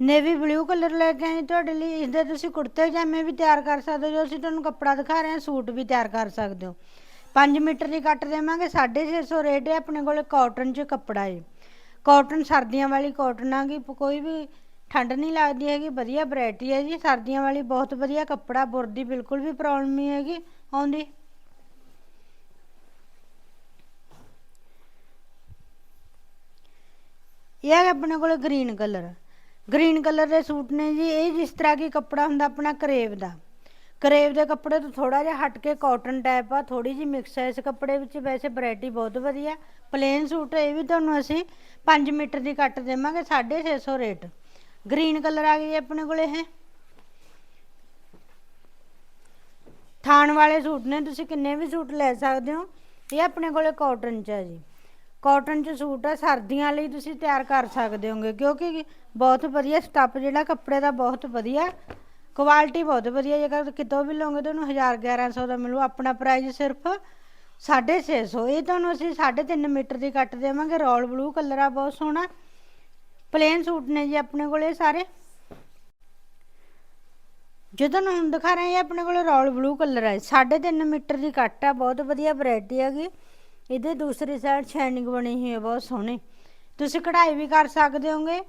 ਨੇਵੀ ਬਲੂ ਕਲਰ ਲੈ ਕੇ ਆਏ ਤੁਹਾਡੇ ਲਈ ਇਸ ਦੇ ਤੁਸੀਂ ਕੁੜਤੇ ਪਜਾਮੇ ਵੀ ਤਿਆਰ ਕਰ ਸਕਦੇ ਹੋ, ਜੋ ਅਸੀਂ ਤੁਹਾਨੂੰ ਕੱਪੜਾ ਦਿਖਾ ਰਹੇ ਹਾਂ, ਸੂਟ ਵੀ ਤਿਆਰ ਕਰ ਸਕਦੇ ਹੋ। 5 ਮੀਟਰ ਦੀ ਕੱਟ ਦੇਵਾਂਗੇ 650 ਰੇਟ ਹੈ, ਆਪਣੇ ਕੋਲ ਕਾਟਨ 'ਚ ਕੱਪੜਾ ਹੈ ਕਾਟਨ ਸਰਦੀਆਂ ਵਾਲੀ ਕਾਟਨ ਆ ਗਈ, ਕੋਈ ਵੀ ਠੰਡ ਨਹੀਂ ਲੱਗਦੀ ਹੈਗੀ, ਵਧੀਆ ਵੈਰਾਈਟੀ ਹੈ ਜੀ। ਸਰਦੀਆਂ ਵਾਲੀ ਬਹੁਤ ਵਧੀਆ, ਕੱਪੜਾ ਬੁਰਦੀ ਬਿਲਕੁਲ ਵੀ ਪ੍ਰੋਬਲਮ ਨਹੀਂ ਹੈਗੀ। ਆਉਂਦੀ। ਇਹ ਹੈ ਆਪਣੇ ਕੋਲ ਗ੍ਰੀਨ ਕਲਰ ਗ੍ਰੀਨ ਕਲਰ ਦੇ ਸੂਟ ਨੇ ਜੀ, ਇਹ ਜਿਸ ਤਰ੍ਹਾਂ ਕੀ ਕੱਪੜਾ ਹੁੰਦਾ ਆਪਣਾ ਕਰੇਵ ਦਾ। ਕਰੇਵ ਦੇ ਕੱਪੜੇ ਤੋਂ ਥੋੜਾ ਜਿਹਾ ਹਟ ਕੇ ਕਾਟਨ ਟਾਈਪ ਆ ਥੋੜੀ ਜਿਹੀ ਮਿਕਸ ਹੈ ਇਸ ਕੱਪੜੇ ਵਿੱਚ। ਵੈਸੇ ਵੈਰਾਈਟੀ ਬਹੁਤ ਵਧੀਆ। ਪਲੇਨ ਸੂਟ ਇਹ ਵੀ ਤੁਹਾਨੂੰ ਅਸੀਂ 5 ਮੀਟਰ ਦੀ ਕੱਟ ਦੇਵਾਂਗੇ 650 ਰੇਟ ਗ੍ਰੀਨ ਕਲਰ ਆ ਗਈ ਆਪਣੇ ਕੋਲ ਇਹ ਥਾਣ ਵਾਲੇ ਸੂਟ ਨੇ, ਤੁਸੀਂ ਕਿੰਨੇ ਵੀ ਸੂਟ ਲੈ ਸਕਦੇ ਹੋ। ਇਹ ਆਪਣੇ ਕੋਲੇ ਕਾਟਨ ਚ ਹੈ ਜੀ। ਕਾਟਨ ਚ ਸੂਟ ਆ ਸਰਦੀਆਂ ਲਈ ਤੁਸੀਂ ਤਿਆਰ ਕਰ ਸਕਦੇ ਹੋਗੇ, ਕਿਉਂਕਿ ਬਹੁਤ ਵਧੀਆ ਸਟੱਫ ਜਿਹੜਾ ਕੱਪੜੇ ਦਾ ਬਹੁਤ ਵਧੀਆ ਕੁਆਲਿਟੀ ਬਹੁਤ ਵਧੀਆ। ਜੇਕਰ ਕਿਤੋਂ ਵੀ ਲਓਗੇ ਤੁਹਾਨੂੰ 1000 1100 ਦਾ ਮਿਲੂ, ਆਪਣਾ ਪ੍ਰਾਈਸ ਸਿਰਫ 650 ਇਹ ਤੁਹਾਨੂੰ ਅਸੀਂ 3.5 ਮੀਟਰ ਦੀ ਕੱਟ ਦੇਵਾਂਗੇ, ਰੋਲ ਬਲੂ ਕਲਰ ਆ, ਬਹੁਤ ਸੋਹਣਾ। ਪਲੇਨ ਸੂਟ ਨੇ ਜੀ ਆਪਣੇ ਕੋਲ ਇਹ ਸਾਰੇ। ਜਦੋਂ ਤੁਹਾਨੂੰ ਹੁਣ ਦਿਖਾ ਰਹੇ ਹਾਂ ਆਪਣੇ ਕੋਲ ਰੋਲ ਬਲੂ ਕਲਰ ਹੈ 3.5 ਮੀਟਰ ਦੀ ਕੱਟ ਆ, ਬਹੁਤ ਵਧੀਆ ਵੈਰਾਈਟੀ ਹੈਗੀ। ਇਹਦੇ ਦੂਸਰੀ ਸਾਈਡ ਸ਼ਾਈਨਿੰਗ ਬਣੀ ਹੋਈ ਹੈ ਬਹੁਤ ਸੋਹਣੀ। ਤੁਸੀਂ ਕਢਾਈ ਵੀ ਕਰ ਸਕਦੇ ਹੋਗੇ,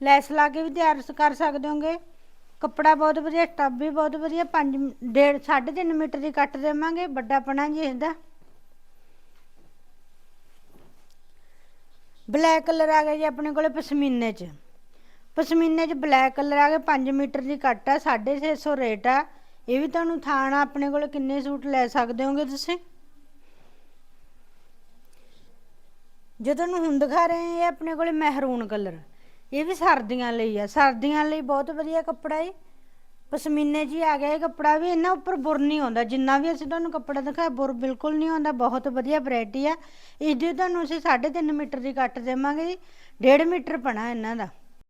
ਲੈਸ ਲਾ ਕੇ ਵੀ ਤਿਆਰ ਕਰ ਸਕਦੇ ਹੋਗੇ। ਕੱਪੜਾ ਬਹੁਤ ਵਧੀਆ ਸਟੱਬ ਵੀ ਬਹੁਤ ਵਧੀਆ 5 ਡੇਢ 3.5 ਮੀਟਰ ਦੀ ਕੱਟ ਦੇਵਾਂਗੇ ਵੱਡਾ ਪਣਾ ਜੀ ਇਹਦਾ। ਬਲੈਕ ਕਲਰ ਆ ਗਿਆ ਜੀ ਆਪਣੇ ਕੋਲੇ ਪਸ਼ਮੀਨੇ 'ਚ। ਪਸ਼ਮੀਨੇ 'ਚ ਬਲੈਕ ਕਲਰ ਆ ਗਿਆ 5 ਮੀਟਰ ਦੀ ਕੱਟ ਆ 650 ਰੇਟ ਆ। ਇਹ ਵੀ ਤੁਹਾਨੂੰ ਥਾਣਾ ਆਪਣੇ ਕੋਲੇ ਕਿੰਨੇ ਸੂਟ ਲੈ ਸਕਦੇ ਹੋਗੇ ਤੁਸੀਂ? ਜਦੋਂ ਤੁਹਾਨੂੰ ਹੁਣ ਦਿਖਾ ਰਹੇ ਹਾਂ, ਇਹ ਆਪਣੇ ਕੋਲੇ ਮਹਿਰੂਨ ਕਲਰ। ਇਹ ਵੀ ਸਰਦੀਆਂ ਲਈ ਆ, ਸਰਦੀਆਂ ਲਈ ਬਹੁਤ ਵਧੀਆ ਕੱਪੜਾ ਹੈ ਪਸ਼ਮੀਨੇ ਜੀ ਆ ਗਿਆ ਇਹ ਕੱਪੜਾ ਵੀ ਇਹਨਾਂ ਉੱਪਰ ਬੁਰ ਨਹੀਂ ਆਉਂਦਾ, ਜਿੰਨਾ ਵੀ ਅਸੀਂ ਤੁਹਾਨੂੰ ਕੱਪੜਾ ਦਿਖਾਇਆ ਬੁਰ ਬਿਲਕੁਲ ਨਹੀਂ ਆਉਂਦਾ, ਬਹੁਤ ਵਧੀਆ ਵੈਰਾਈਟੀ ਆ। ਇਸ ਦੀ ਤੁਹਾਨੂੰ ਅਸੀਂ 3.5 ਮੀਟਰ ਦੀ ਕੱਟ ਦੇਵਾਂਗੇ ਜੀ 1.5 ਮੀਟਰ ਪਣਾ ਇਹਨਾਂ ਦਾ।